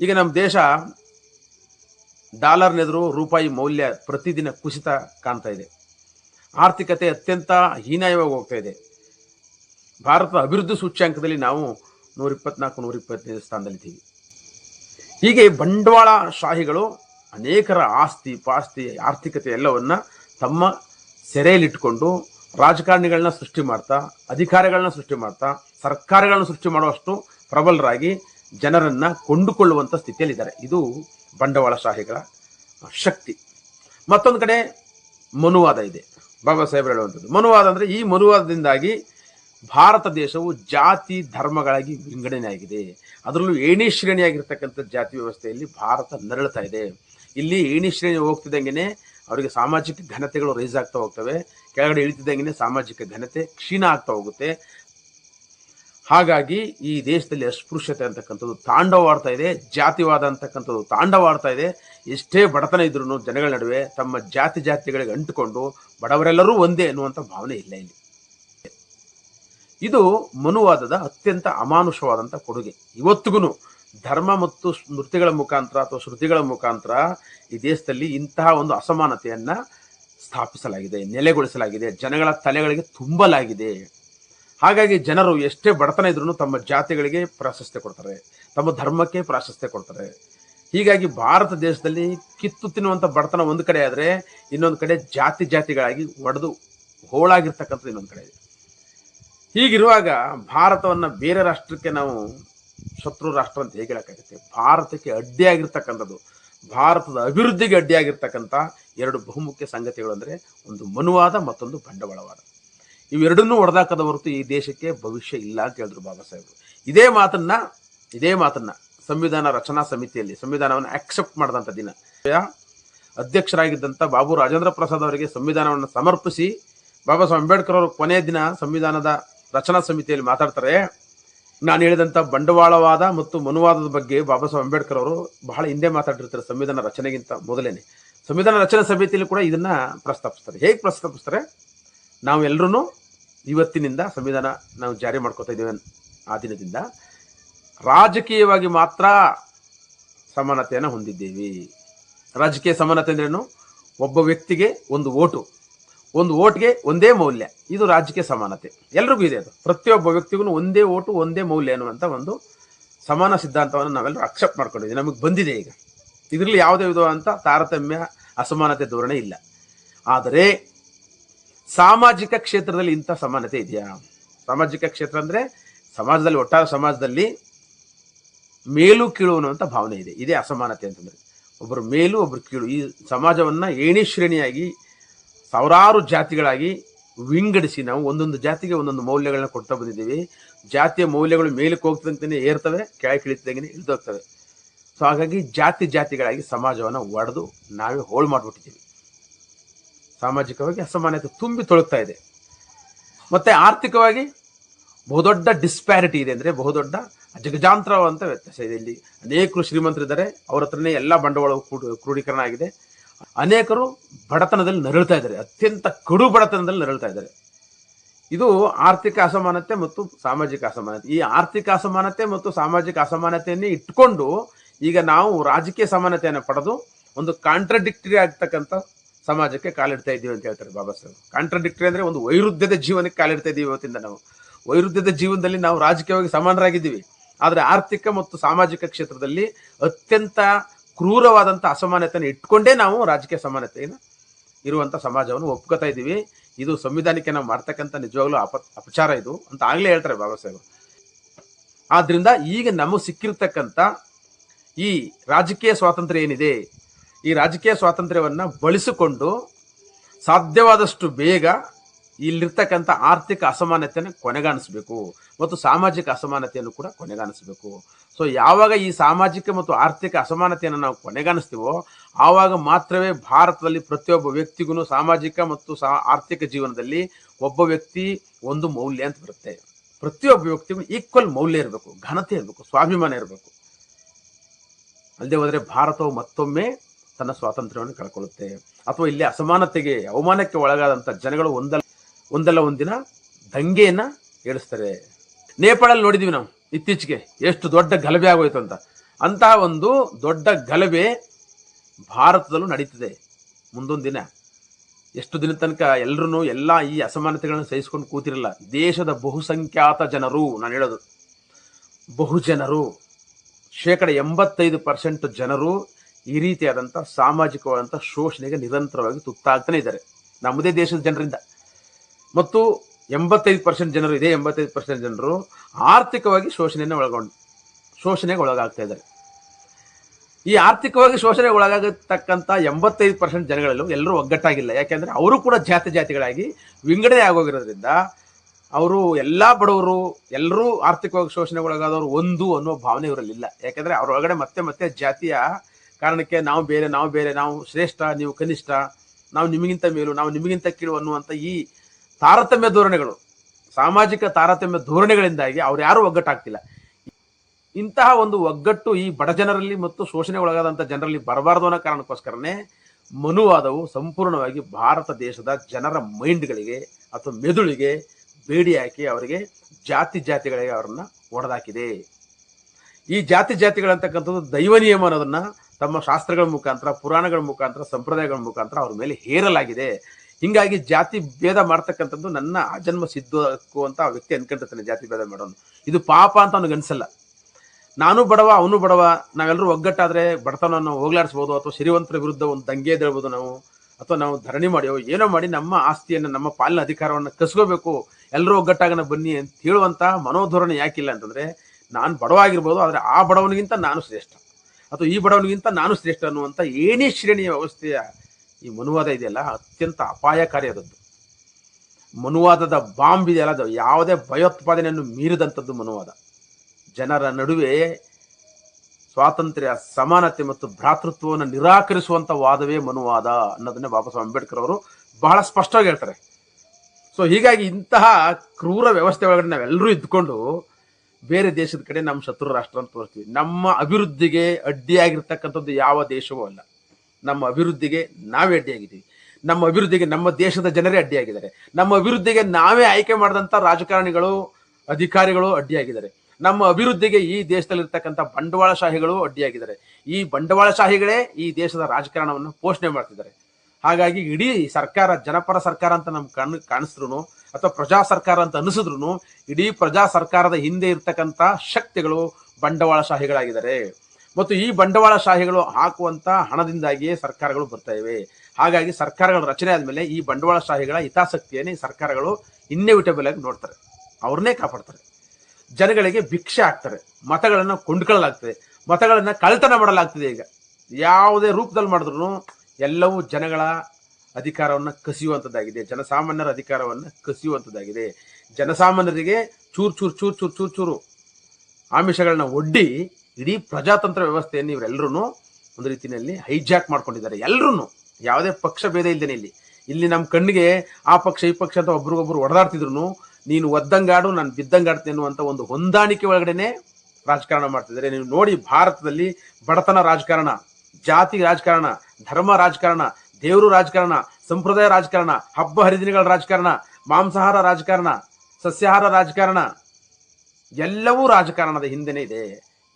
ಈಗ ನಮ್ಮ ದೇಶ ಡಾಲರ್ನೆದುರು ರೂಪಾಯಿ ಮೌಲ್ಯ ಪ್ರತಿದಿನ ಕುಸಿತ ಕಾಣ್ತಾ ಇದೆ. ಆರ್ಥಿಕತೆ ಅತ್ಯಂತ ಹೀನಾಯವಾಗಿ ಹೋಗ್ತಾ ಇದೆ. ಭಾರತದ ಅಭಿವೃದ್ಧಿ ಸೂಚ್ಯಾಂಕದಲ್ಲಿ ನಾವು ನೂರ ಇಪ್ಪತ್ನಾಲ್ಕು ನೂರ ಇಪ್ಪತ್ತೈದು ಸ್ಥಾನದಲ್ಲಿದ್ದೀವಿ. ಹೀಗೆ ಬಂಡವಾಳ ಶಾಹಿಗಳು ಅನೇಕರ ಆಸ್ತಿ, ಪಾಸ್ತಿ, ಆರ್ಥಿಕತೆ ಎಲ್ಲವನ್ನ ತಮ್ಮ ಸೆರೆಯಲ್ಲಿಟ್ಟುಕೊಂಡು ರಾಜಕಾರಣಿಗಳನ್ನ ಸೃಷ್ಟಿ ಮಾಡ್ತಾ, ಅಧಿಕಾರಿಗಳನ್ನ ಸೃಷ್ಟಿ ಮಾಡ್ತಾ, ಸರ್ಕಾರಗಳನ್ನ ಸೃಷ್ಟಿ ಮಾಡುವಷ್ಟು ಪ್ರಬಲರಾಗಿ ಜನರನ್ನು ಕೊಂಡುಕೊಳ್ಳುವಂಥ ಸ್ಥಿತಿಯಲ್ಲಿದ್ದಾರೆ. ಇದು ಬಂಡವಾಳಶಾಹಿಗಳ ಶಕ್ತಿ. ಮತ್ತೊಂದು ಕಡೆ ಮನುವಾದ ಇದೆ. ಬಾಬಾ ಸಾಹೇಬ್ರು ಹೇಳುವಂಥದ್ದು. ಮನುವಾದ ಅಂದರೆ ಈ ಮನುವಾದದಿಂದಾಗಿ ಭಾರತ ದೇಶವು ಜಾತಿ ಧರ್ಮಗಳಾಗಿ ವಿಂಗಡಣೆಯಾಗಿದೆ ಅದರಲ್ಲೂ ಏಣಿ ಶ್ರೇಣಿಯಾಗಿರ್ತಕ್ಕಂಥ ಜಾತಿ ವ್ಯವಸ್ಥೆಯಲ್ಲಿ ಭಾರತ ನರಳತಾ ಇದೆ. ಇಲ್ಲಿ ಏಣಿ ಶ್ರೇಣಿ ಹೋಗ್ತಿದ್ದಂಗೆ ಅವರಿಗೆ ಸಾಮಾಜಿಕ ಘನತೆಗಳು ರೈಸ್ ಆಗ್ತಾ ಹೋಗ್ತವೆ. ಕೆಳಗಡೆ ಇಳಿತಿದ್ದಂಗೆ ಸಾಮಾಜಿಕ ಘನತೆ ಕ್ಷೀಣ ಆಗ್ತಾ ಹೋಗುತ್ತೆ. ಹಾಗಾಗಿ ಈ ದೇಶದಲ್ಲಿ ಅಸ್ಪೃಶ್ಯತೆ ಅಂತಕ್ಕಂಥದ್ದು ತಾಂಡವಾಡ್ತಾ ಇದೆ. ಜಾತಿವಾದ ಅಂತಕ್ಕಂಥದ್ದು ತಾಂಡವಾಡ್ತಾ ಇದೆ. ಎಷ್ಟೇ ಬಡತನ ಇದ್ರೂ ಜನಗಳ ನಡುವೆ ತಮ್ಮ ಜಾತಿ ಜಾತಿಗಳಿಗೆ ಅಂಟುಕೊಂಡು ಬಡವರೆಲ್ಲರೂ ಒಂದೇ ಅನ್ನುವಂಥ ಭಾವನೆ ಇಲ್ಲ ಇಲ್ಲಿ. ಇದು ಮನುವಾದದ ಅತ್ಯಂತ ಅಮಾನುಷವಾದಂಥ ಕೊಡುಗೆ. ಇವತ್ತಿಗೂ ಧರ್ಮ ಮತ್ತು ಸ್ಮೃತಿಗಳ ಮುಖಾಂತರ ಅಥವಾ ಶ್ರುತಿಗಳ ಮುಖಾಂತರ ಈ ದೇಶದಲ್ಲಿ ಇಂತಹ ಒಂದು ಅಸಮಾನತೆಯನ್ನು ಸ್ಥಾಪಿಸಲಾಗಿದೆ, ನೆಲೆಗೊಳಿಸಲಾಗಿದೆ, ಜನಗಳ ತಲೆಗಳಿಗೆ ತುಂಬಲಾಗಿದೆ. ಹಾಗಾಗಿ ಜನರು ಎಷ್ಟೇ ಬಡತನ ಇದ್ರೂ ತಮ್ಮ ಜಾತಿಗಳಿಗೆ ಪ್ರಾಶಸ್ತ್ಯ ಕೊಡ್ತಾರೆ, ತಮ್ಮ ಧರ್ಮಕ್ಕೆ ಪ್ರಾಶಸ್ತ್ಯ ಕೊಡ್ತಾರೆ. ಹೀಗಾಗಿ ಭಾರತ ದೇಶದಲ್ಲಿ ಕಿತ್ತು ತಿನ್ನುವಂಥ ಬಡತನ ಒಂದು ಕಡೆ ಆದರೆ ಇನ್ನೊಂದು ಕಡೆ ಜಾತಿ ಜಾತಿಗಳಾಗಿ ಒಡೆದು ಹೋಳಾಗಿರ್ತಕ್ಕಂಥದ್ದು ಇನ್ನೊಂದು ಕಡೆ. ಇದೆ ಹೀಗಿರುವಾಗ ಭಾರತವನ್ನು ಬೇರೆ ರಾಷ್ಟ್ರಕ್ಕೆ ನಾವು ಶತ್ರು ರಾಷ್ಟ್ರ ಅಂತ ಹೇಗೆ ಹೇಳಕ್ಕಾಗುತ್ತೆ? ಭಾರತಕ್ಕೆ ಅಡ್ಡಿಯಾಗಿರ್ತಕ್ಕಂಥದ್ದು, ಭಾರತದ ಅಭಿವೃದ್ಧಿಗೆ ಅಡ್ಡಿಯಾಗಿರ್ತಕ್ಕಂಥ ಎರಡು ಬಹುಮುಖ್ಯ ಸಂಗತಿಗಳು ಅಂದರೆ ಒಂದು ಮನುವಾದ ಮತ್ತೊಂದು ಬಂಡವಾಳವಾದ. ಇವೆರಡನ್ನೂ ಹೊಡೆದಾಕದ ಹೊರತು ಈ ದೇಶಕ್ಕೆ ಭವಿಷ್ಯ ಇಲ್ಲ ಅಂತ ಹೇಳಿದ್ರು ಬಾಬಾ ಸಾಹೇಬರು. ಇದೇ ಮಾತನ್ನ ಇದೇ ಮಾತನ್ನ ಸಂವಿಧಾನ ರಚನಾ ಸಮಿತಿಯಲ್ಲಿ, ಸಂವಿಧಾನವನ್ನು ಆಕ್ಸೆಪ್ಟ್ ಮಾಡಿದಂಥ ದಿನ ಅಧ್ಯಕ್ಷರಾಗಿದ್ದಂಥ ಬಾಬು ರಾಜೇಂದ್ರ ಪ್ರಸಾದ್ ಅವರಿಗೆ ಸಂವಿಧಾನವನ್ನು ಸಮರ್ಪಿಸಿ, ಬಾಬಾ ಸಾಹೇಬ್ ಅಂಬೇಡ್ಕರ್ ಅವರು ಕೊನೆಯ ದಿನ ಸಂವಿಧಾನದ ರಚನಾ ಸಮಿತಿಯಲ್ಲಿ ಮಾತಾಡ್ತಾರೆ. ನಾನು ಹೇಳಿದಂಥ ಬಂಡವಾಳವಾದ ಮತ್ತು ಮನುವಾದದ ಬಗ್ಗೆ ಬಾಬಾ ಸಾಹೇಬ್ ಅಂಬೇಡ್ಕರ್ ಅವರು ಬಹಳ ಹಿಂದೆ ಮಾತಾಡಿರ್ತಾರೆ ಸಂವಿಧಾನ ರಚನೆಗಿಂತ ಮೊದಲೇನೆ. ಸಂವಿಧಾನ ರಚನಾ ಸಮಿತಿಯಲ್ಲಿ ಕೂಡ ಇದನ್ನು ಪ್ರಸ್ತಾಪಿಸ್ತಾರೆ. ಹೇಗೆ ಪ್ರಸ್ತಾಪಿಸ್ತಾರೆ? ನಾವೆಲ್ಲರೂ ಇವತ್ತಿನಿಂದ ಸಂವಿಧಾನ ನಾವು ಜಾರಿ ಮಾಡ್ಕೋತಾ ಇದ್ದೇವೆ ಆ ದಿನದಿಂದ ರಾಜಕೀಯವಾಗಿ ಮಾತ್ರ ಸಮಾನತೆಯನ್ನು ಹೊಂದಿದ್ದೇವೆ. ರಾಜಕೀಯ ಸಮಾನತೆ ಅಂದ್ರೇನು? ಒಬ್ಬ ವ್ಯಕ್ತಿಗೆ ಒಂದು ಓಟು. ಒಂದು ಓಟ್ಗೆ ಒಂದೇ ಮೌಲ್ಯ. ಇದು ರಾಜಕೀಯ ಸಮಾನತೆ. ಎಲ್ರಿಗೂ ಇದೆ ಅದು. ಪ್ರತಿಯೊಬ್ಬ ವ್ಯಕ್ತಿಗೂ ಒಂದೇ ಓಟು, ಒಂದೇ ಮೌಲ್ಯ ಅನ್ನುವಂಥ ಒಂದು ಸಮಾನ ಸಿದ್ಧಾಂತವನ್ನು ನಾವೆಲ್ಲರೂ ಅಕ್ಸೆಪ್ಟ್ ಮಾಡ್ಕೊಂಡಿದ್ದೀವಿ. ನಮಗೆ ಬಂದಿದೆ ಈಗ. ಇದರಲ್ಲಿ ಯಾವುದೇ ವಿಧವಾದಂಥ ತಾರತಮ್ಯ, ಅಸಮಾನತೆ ಧೋರಣೆ ಇಲ್ಲ. ಆದರೆ ಸಾಮಾಜಿಕ ಕ್ಷೇತ್ರದಲ್ಲಿ ಇಂಥ ಸಮಾನತೆ ಇದೆಯಾ? ಸಾಮಾಜಿಕ ಕ್ಷೇತ್ರ ಅಂದರೆ ಸಮಾಜದಲ್ಲಿ, ಒಟ್ಟಾರೆ ಸಮಾಜದಲ್ಲಿ ಮೇಲು ಕೀಳು ಅನ್ನುವಂಥ ಭಾವನೆ ಇದೆ. ಇದೇ ಅಸಮಾನತೆ ಅಂತಂದರೆ. ಒಬ್ಬರು ಮೇಲು ಒಬ್ಬರು ಕೀಳು. ಈ ಸಮಾಜವನ್ನು ಏಣಿ ಶ್ರೇಣಿಯಾಗಿ ಸಾವಿರಾರು ಜಾತಿಗಳಾಗಿ ವಿಂಗಡಿಸಿ ನಾವು ಒಂದೊಂದು ಜಾತಿಗೆ ಒಂದೊಂದು ಮೌಲ್ಯಗಳನ್ನ ಕೊಡ್ತಾ ಬಂದಿದ್ದೀವಿ. ಜಾತಿಯ ಮೌಲ್ಯಗಳು ಮೇಲಕ್ಕೆ ಹೋಗ್ತಂತೆಯೇ ಏರ್ತವೆ, ಕೆಳಗೆ ಇಳಿತಂಗೆ ಇಳಿದೋಗ್ತವೆ. ಸೊ ಹಾಗಾಗಿ ಜಾತಿ ಜಾತಿಗಳಾಗಿ ಸಮಾಜವನ್ನು ಒಡೆದು ನಾವೇ ಹೋಳು ಮಾಡಿಬಿಟ್ಟಿದ್ದೀವಿ. ಸಾಮಾಜಿಕವಾಗಿ ಅಸಮಾನತೆ ತುಂಬಿ ತೊಳಗ್ತಾ ಇದೆ. ಮತ್ತು ಆರ್ಥಿಕವಾಗಿ ಬಹುದೊಡ್ಡ ಡಿಸ್ಪ್ಯಾರಿಟಿ ಇದೆ ಅಂದರೆ ಬಹುದೊಡ್ಡ ಜಗಜಾಂತರವಂತ ವ್ಯತ್ಯಾಸ ಇದೆ. ಇಲ್ಲಿ ಅನೇಕರು ಶ್ರೀಮಂತರಿದ್ದಾರೆ, ಅವ್ರ ಹತ್ರನೇ ಎಲ್ಲ ಬಂಡವಾಳ ಕ್ರೂ- ಕ್ರೋಢೀಕರಣ ಆಗಿದೆ. ಅನೇಕರು ಬಡತನದಲ್ಲಿ ನರಳ್ತಾ ಇದ್ದಾರೆ. ಅತ್ಯಂತ ಕಡು ಬಡತನದಲ್ಲಿ ನರಳ್ತಾ ಇದ್ದಾರೆ. ಇದು ಆರ್ಥಿಕ ಅಸಮಾನತೆ ಮತ್ತು ಸಾಮಾಜಿಕ ಅಸಮಾನತೆ. ಈ ಆರ್ಥಿಕ ಅಸಮಾನತೆ ಮತ್ತು ಸಾಮಾಜಿಕ ಅಸಮಾನತೆಯನ್ನೇ ಇಟ್ಕೊಂಡು ಈಗ ನಾವು ರಾಜಕೀಯ ಸಮಾನತೆಯನ್ನು ಪಡೆದು ಒಂದು ಕಾಂಟ್ರಡಿಕ್ಟರಿ ಆಗ್ತಕ್ಕಂಥ ಸಮಾಜಕ್ಕೆ ಕಾಲಿಡ್ತಾ ಇದ್ದೀವಿ ಅಂತ ಹೇಳ್ತಾರೆ ಬಾಬಾ ಸಾಹೇಬ್. ಕಾಂಟ್ರಡಿಕ್ಟರಿ ಅಂದರೆ ಒಂದು ವೈರುಧ್ಯದ ಜೀವನಕ್ಕೆ ಕಾಲಿಡ್ತಾ ಇದ್ದೀವಿ ಇವತ್ತಿಂದ ನಾವು. ವೈರುಧ್ಯದ ಜೀವನದಲ್ಲಿ ನಾವು ರಾಜಕೀಯವಾಗಿ ಸಮಾನರಾಗಿದ್ದೀವಿ. ಆದರೆ ಆರ್ಥಿಕ ಮತ್ತು ಸಾಮಾಜಿಕ ಕ್ಷೇತ್ರದಲ್ಲಿ ಅತ್ಯಂತ ಕ್ರೂರವಾದಂಥ ಅಸಮಾನತೆಯನ್ನು ಇಟ್ಕೊಂಡೇ ನಾವು ರಾಜಕೀಯ ಸಮಾನತೆಯನ್ನು ಇರುವಂಥ ಸಮಾಜವನ್ನು ಒಪ್ಕೋತಾ ಇದ್ದೀವಿ ಇದು ಸಂವಿಧಾನಕ್ಕೆ ನಾವು ಮಾಡ್ತಕ್ಕಂಥ ನಿಜವಾಗ್ಲೂ ಅಪ, ಅಪಚಾರ ಇದು ಅಂತ ಆಗಲೇ ಹೇಳ್ತಾರೆ ಬಾಬಾ ಸಾಹೇಬ್ ಆದ್ದರಿಂದ ಈಗ ನಮಗೆ ಸಿಕ್ಕಿರ್ತಕ್ಕಂಥ ಈ ರಾಜಕೀಯ ಸ್ವಾತಂತ್ರ್ಯ ಏನಿದೆ, ಈ ರಾಜಕೀಯ ಸ್ವಾತಂತ್ರ್ಯವನ್ನು ಬಳಸಿಕೊಂಡು ಸಾಧ್ಯವಾದಷ್ಟು ಬೇಗ ಇಲ್ಲಿರ್ತಕ್ಕಂಥ ಆರ್ಥಿಕ ಅಸಮಾನತೆಯನ್ನು ಕೊನೆಗಾಣಿಸ್ಬೇಕು ಮತ್ತು ಸಾಮಾಜಿಕ ಅಸಮಾನತೆಯನ್ನು ಕೂಡ ಕೊನೆಗಾಣಿಸ್ಬೇಕು. ಸೊ ಯಾವಾಗ ಈ ಸಾಮಾಜಿಕ ಮತ್ತು ಆರ್ಥಿಕ ಅಸಮಾನತೆಯನ್ನು ನಾವು ಕೊನೆಗಾಣಿಸ್ತೀವೋ, ಆವಾಗ ಮಾತ್ರವೇ ಭಾರತದಲ್ಲಿ ಪ್ರತಿಯೊಬ್ಬ ವ್ಯಕ್ತಿಗೂ ಸಾಮಾಜಿಕ ಮತ್ತು ಸಾ, ಆರ್ಥಿಕ ಜೀವನದಲ್ಲಿ ಒಬ್ಬ ವ್ಯಕ್ತಿ ಒಂದು ಮೌಲ್ಯ ಅಂತ ಬರುತ್ತೆ. ಪ್ರತಿಯೊಬ್ಬ ವ್ಯಕ್ತಿಗೂ ಈಕ್ವಲ್ ಮೌಲ್ಯ ಇರಬೇಕು, ಘನತೆ ಇರಬೇಕು, ಸ್ವಾಭಿಮಾನ ಇರಬೇಕು. ಅಲ್ಲದೆ ಹೋದರೆ ಭಾರತವು ಮತ್ತೊಮ್ಮೆ ತನ್ನ ಸ್ವಾತಂತ್ರ್ಯವನ್ನು ಕಳ್ಕೊಳ್ಳುತ್ತೆ. ಅಥವಾ ಇಲ್ಲಿ ಅಸಮಾನತೆಗೆ, ಅವಮಾನಕ್ಕೆ ಒಳಗಾದಂಥ ಜನಗಳು ಒಂದಲ್ಲ. ಒಂದಲ್ಲ ಒಂದಿನ ದಂಗೆಯನ್ನ ಏಳಿಸ್ತಾರೆ ನೇಪಾಳಲ್ಲಿ ನೋಡಿದ್ವಿ ನಾವು ಇತ್ತೀಚೆಗೆ ಎಷ್ಟು ದೊಡ್ಡ ಗಲಭೆ ಆಗೋಯ್ತು ಅಂತ. ಅಂತಹ ಒಂದು ದೊಡ್ಡ ಗಲಭೆ ಭಾರತದಲ್ಲೂ ನಡೀತಿದೆ ಮುಂದೊಂದು ದಿನ. ಎಷ್ಟು ದಿನ ತನಕ ಎಲ್ಲರೂ ಎಲ್ಲ ಈ ಅಸಮಾನತೆಗಳನ್ನು ಸಹಿಸ್ಕೊಂಡು ಕೂತಿರಲ್ಲ. ದೇಶದ ಬಹುಸಂಖ್ಯಾತ ಜನರು ನಾನು ಹೇಳೋದು. ಬಹುಜನರು, ಶೇಕಡ ಎಂಬತ್ತೈದು ಪರ್ಸೆಂಟ್ ಜನರು ಈ ರೀತಿಯಾದಂಥ ಸಾಮಾಜಿಕವಾದಂಥ ಶೋಷಣೆಗೆ ನಿರಂತರವಾಗಿ ತುತ್ತಾಗ್ತಾನೆ ಇದ್ದಾರೆ. ನಮ್ಮದೇ ದೇಶದ ಜನರಿಂದ. ಮತ್ತು ಎಂಬತ್ತೈದು ಪರ್ಸೆಂಟ್ ಜನರು, ಇದೆ ಎಂಬತ್ತೈದು ಪರ್ಸೆಂಟ್ ಜನರು ಆರ್ಥಿಕವಾಗಿ ಶೋಷಣೆಯನ್ನು ಒಳಗೊಂಡು, ಶೋಷಣೆಗೆ ಒಳಗಾಗ್ತಾ ಇದ್ದಾರೆ. ಈ ಆರ್ಥಿಕವಾಗಿ ಶೋಷಣೆಗೆ ಒಳಗಾಗತಕ್ಕಂಥ ಎಂಬತ್ತೈದು ಪರ್ಸೆಂಟ್ ಜನಗಳಲ್ಲೂ ಎಲ್ಲರೂ ಒಗ್ಗಟ್ಟಾಗಿಲ್ಲ. ಯಾಕೆಂದರೆ ಅವರು ಕೂಡ ಜಾತಿ ಜಾತಿಗಳಾಗಿ ವಿಂಗಡಣೆ ಆಗೋಗಿರೋದ್ರಿಂದ ಅವರು ಎಲ್ಲ ಬಡವರು, ಎಲ್ಲರೂ ಆರ್ಥಿಕವಾಗಿ ಶೋಷಣೆಗೆ ಒಳಗಾದವರು ಒಂದು ಅನ್ನೋ ಭಾವನೆ ಇವರಲ್ಲಿಲ್ಲ ಯಾಕೆಂದರೆ ಅವ್ರ ಒಳಗಡೆ ಮತ್ತೆ ಮತ್ತೆ ಜಾತಿಯ ಕಾರಣಕ್ಕೆ ನಾವು ಬೇರೆ ನಾವು ಬೇರೆ, ನಾವು ಶ್ರೇಷ್ಠ, ನೀವು ಕನಿಷ್ಠ, ನಾವು ನಿಮಗಿಂತ ಮೇಲು, ನಾವು ನಿಮಗಿಂತ ಕೀಳು ಅನ್ನುವಂಥ ಈ ತಾರತಮ್ಯ ಧೋರಣೆಗಳು, ಸಾಮಾಜಿಕ ತಾರತಮ್ಯ ಧೋರಣೆಗಳಿಂದಾಗಿ ಅವ್ರು ಯಾರು ಒಗ್ಗಟ್ಟಾಗ್ತಿಲ್ಲ. ಇಂತಹ ಒಂದು ಒಗ್ಗಟ್ಟು ಈ ಬಡ ಜನರಲ್ಲಿ ಮತ್ತು ಶೋಷಣೆ ಒಳಗಾದಂಥ ಜನರಲ್ಲಿ ಬರಬಾರದು ಅನ್ನೋ ಕಾರಣಕ್ಕೋಸ್ಕರನೇ ಮನುವಾದವು ಸಂಪೂರ್ಣವಾಗಿ ಭಾರತ ದೇಶದ ಜನರ ಮೈಂಡ್ಗಳಿಗೆ ಅಥವಾ ಮೆದುಳಿಗೆ ಬೇಡಿ ಹಾಕಿ ಅವರಿಗೆ ಜಾತಿ ಜಾತಿಗಳಿಗೆ ಅವರನ್ನು ಒಡೆದಾಕಿದೆ. ಈ ಜಾತಿ ಜಾತಿಗಳಂತಕ್ಕಂಥದ್ದು ದೈವ ನಿಯಮ ಅನ್ನೋದನ್ನು ತಮ್ಮ ಶಾಸ್ತ್ರಗಳ ಮುಖಾಂತರ, ಪುರಾಣಗಳ ಮುಖಾಂತರ, ಸಂಪ್ರದಾಯಗಳ ಮುಖಾಂತರ ಅವ್ರ ಮೇಲೆ ಹೇರಲಾಗಿದೆ. ಹಿಂಗಾಗಿ ಜಾತಿ ಭೇದ ಮಾಡ್ತಕ್ಕಂಥದ್ದು ನನ್ನ ಅಜನ್ಮ ಸಿದ್ಧಕ್ಕೂ ಅಂತ ಆ ವ್ಯಕ್ತಿ ಅನ್ಕೊಂಡಿರ್ತಾನೆ ಜಾತಿ ಭೇದ ಮಾಡೋನು. ಇದು ಪಾಪ ಅಂತ ಅವ್ನಿಗೆ ಅನ್ಸಲ್ಲ. ನಾನು ಬಡವ, ಅವನು ಬಡವ ನಾವೆಲ್ಲರೂ ಒಗ್ಗಟ್ಟಾದ್ರೆ ಬಡತನವನ್ನು ಹೋಗ್ಲಾಡಿಸ್ಬೋದು ಅಥವಾ ಶ್ರೀವಂತರ ವಿರುದ್ಧ ಒಂದು ದಂಗೆ ಎದ್ದೇಳ್ಬೋದು ನಾವು, ಅಥವಾ ನಾವು ಧರಣಿ ಮಾಡಿ ಏನೋ ಮಾಡಿ ನಮ್ಮ ಆಸ್ತಿಯನ್ನು, ನಮ್ಮ ಪಾಲಿನ ಅಧಿಕಾರವನ್ನು ಕಸ್ಕೋಬೇಕು ಎಲ್ಲರೂ ಒಗ್ಗಟ್ಟಾಗನ ಬನ್ನಿ ಅಂತ ಹೇಳುವಂಥ ಮನೋಧೋರಣೆ ಯಾಕಿಲ್ಲ ಅಂತಂದ್ರೆ, ನಾನು ಬಡವ ಆಗಿರ್ಬೋದು, ಆದರೆ ಆ ಬಡವನಿಗಿಂತ ನಾನು ಶ್ರೇಷ್ಠ. ಅಥವಾ ಈ ಬಡವನಿಗಿಂತ ನಾನು ಶ್ರೇಷ್ಠ ಅನ್ನುವಂಥ ಏನೇ ಶ್ರೇಣಿಯ ವ್ಯವಸ್ಥೆಯ ಈ ಮನುವಾದ ಇದೆಯಲ್ಲ, ಅತ್ಯಂತ ಅಪಾಯಕಾರಿ ಆದದ್ದು. ಮನುವಾದದ ಬಾಂಬ್ ಇದೆಯಲ್ಲ, ಅದು ಯಾವುದೇ ಭಯೋತ್ಪಾದನೆಯನ್ನು ಮೀರಿದಂಥದ್ದು ಮನುವಾದ. ಜನರ ನಡುವೆ ಸ್ವಾತಂತ್ರ್ಯ, ಸಮಾನತೆ ಮತ್ತು ಭ್ರಾತೃತ್ವವನ್ನು ನಿರಾಕರಿಸುವಂಥ ವಾದವೇ ಮನುವಾದ ಅನ್ನೋದನ್ನೇ ಬಾಬಾ ಸಾಹೇಬ್ ಅಂಬೇಡ್ಕರ್ ಅವರು ಬಹಳ ಸ್ಪಷ್ಟವಾಗಿ ಹೇಳ್ತಾರೆ. ಸೊ ಹೀಗಾಗಿ ಇಂತಹ ಕ್ರೂರ ವ್ಯವಸ್ಥೆ ಒಳಗಡೆ ನಾವೆಲ್ಲರೂ ಇದ್ಕೊಂಡು ಬೇರೆ ದೇಶದ ಕಡೆ ನಮ್ಮ ಶತ್ರು ರಾಷ್ಟ್ರ ಅಂತ ತೋರಿಸ್ತೀವಿ. ನಮ್ಮ ಅಭಿವೃದ್ಧಿಗೆ ಅಡ್ಡಿಯಾಗಿರ್ತಕ್ಕಂಥದ್ದು ಯಾವ ದೇಶವೂ ಅಲ್ಲ. ನಮ್ಮ ಅಭಿವೃದ್ಧಿಗೆ ನಾವೇ ಅಡ್ಡಿಯಾಗಿದ್ದೀವಿ. ನಮ್ಮ ಅಭಿವೃದ್ಧಿಗೆ ನಮ್ಮ ದೇಶದ ಜನರೇ ಅಡ್ಡಿಯಾಗಿದ್ದಾರೆ. ನಮ್ಮ ಅಭಿವೃದ್ಧಿಗೆ ನಾವೇ ಆಯ್ಕೆ ಮಾಡಿದಂಥ ರಾಜಕಾರಣಿಗಳು, ಅಧಿಕಾರಿಗಳು ಅಡ್ಡಿಯಾಗಿದ್ದಾರೆ. ನಮ್ಮ ಅಭಿವೃದ್ಧಿಗೆ ಈ ದೇಶದಲ್ಲಿರ್ತಕ್ಕಂಥ ಬಂಡವಾಳಶಾಹಿಗಳು ಅಡ್ಡಿಯಾಗಿದ್ದಾರೆ. ಈ ಬಂಡವಾಳಶಾಹಿಗಳೇ ಈ ದೇಶದ ರಾಜಕಾರಣವನ್ನು ಪೋಷಣೆ ಮಾಡ್ತಿದ್ದಾರೆ. ಹಾಗಾಗಿ ಇಡೀ ಸರ್ಕಾರ, ಜನಪರ ಸರ್ಕಾರ ಅಂತ ನಮ್ಗೆ ಕಣ್ ಕಾಣಿಸಿದ್ರು ಅಥವಾ ಪ್ರಜಾ ಸರ್ಕಾರ ಅಂತ ಅನಿಸಿದ್ರು ಇಡೀ ಪ್ರಜಾ ಸರ್ಕಾರದ ಹಿಂದೆ ಇರ್ತಕ್ಕಂಥ ಶಕ್ತಿಗಳು ಬಂಡವಾಳಶಾಹಿಗಳಾಗಿದ್ದಾರೆ. ಮತ್ತು ಈ ಬಂಡವಾಳಶಾಹಿಗಳು ಹಾಕುವಂತ ಹಣದಿಂದಾಗಿಯೇ ಸರ್ಕಾರಗಳು ಬರ್ತಾ ಇವೆ. ಹಾಗಾಗಿ ಸರ್ಕಾರಗಳ ರಚನೆ ಆದಮೇಲೆ ಈ ಬಂಡವಾಳಶಾಹಿಗಳ ಹಿತಾಸಕ್ತಿಯನ್ನೇ ಸರ್ಕಾರಗಳು ಇನ್ನೆವಿಟೇಬಲ್ ಆಗಿ ನೋಡ್ತಾರೆ. ಅವ್ರನ್ನೇ ಕಾಪಾಡ್ತಾರೆ. ಜನಗಳಿಗೆ ಭಿಕ್ಷೆ ಹಾಕ್ತಾರೆ. ಮತಗಳನ್ನು ಕೊಂಡ್ಕೊಳ್ಳಲಾಗ್ತದೆ. ಮತಗಳನ್ನು ಕಳ್ತನ ಮಾಡಲಾಗ್ತದೆ ಈಗ. ಯಾವುದೇ ರೂಪದಲ್ಲಿ ಮಾಡಿದ್ರು ಎಲ್ಲವೂ ಜನಗಳ ಅಧಿಕಾರವನ್ನು ಕಸಿಯುವಂಥದ್ದಾಗಿದೆ ಜನಸಾಮಾನ್ಯರ ಅಧಿಕಾರವನ್ನು ಕಸಿಯುವಂಥದ್ದಾಗಿದೆ ಜನಸಾಮಾನ್ಯರಿಗೆ ಚೂರ್ ಚೂರ್ ಚೂರ್ ಚೂರ್ ಚೂರ್ ಚೂರು ಆಮಿಷಗಳನ್ನ ಒಡ್ಡಿ ಇಡೀ ಪ್ರಜಾತಂತ್ರ ವ್ಯವಸ್ಥೆಯನ್ನು ಇವರೆಲ್ಲರೂ ಒಂದು ರೀತಿಯಲ್ಲಿ ಹೈಜಾಕ್ ಮಾಡ್ಕೊಂಡಿದ್ದಾರೆ. ಎಲ್ಲರೂ ಯಾವುದೇ ಪಕ್ಷ ಭೇದ ಇಲ್ದೇನೆ ಇಲ್ಲಿ. ಇಲ್ಲಿ ನಮ್ಮ ಕಣ್ಣಿಗೆ ಆ ಪಕ್ಷ, ಈ ಪಕ್ಷ ಅಂತ ಒಬ್ರಿಗೊಬ್ರು ಹೊಡೆದಾಡ್ತಿದ್ರು ನೀನು ಒದ್ದಂಗಾಡು, ನಾನು ಬಿದ್ದಂಗಾಡ್ತೀನಿ ಅನ್ನುವಂಥ ಒಂದು ಹೊಂದಾಣಿಕೆ ಒಳಗಡೆನೆ ರಾಜಕಾರಣ ಮಾಡ್ತಿದ್ದಾರೆ. ನೀವು ನೋಡಿ ಭಾರತದಲ್ಲಿ ಬಡತನ ರಾಜಕಾರಣ, ಜಾತಿ ರಾಜಕಾರಣ, ಧರ್ಮ ರಾಜಕಾರಣ, ದೇವರು ರಾಜಕಾರಣ, ಸಂಪ್ರದಾಯ ರಾಜಕಾರಣ, ಹಬ್ಬ ಹರಿದಿನಗಳ ರಾಜಕಾರಣ, ಮಾಂಸಾಹಾರ ರಾಜಕಾರಣ, ಸಸ್ಯಾಹಾರ ರಾಜಕಾರಣ, ಎಲ್ಲವೂ ರಾಜಕಾರಣದ ಹಿಂದೆನೇ ಇದೆ.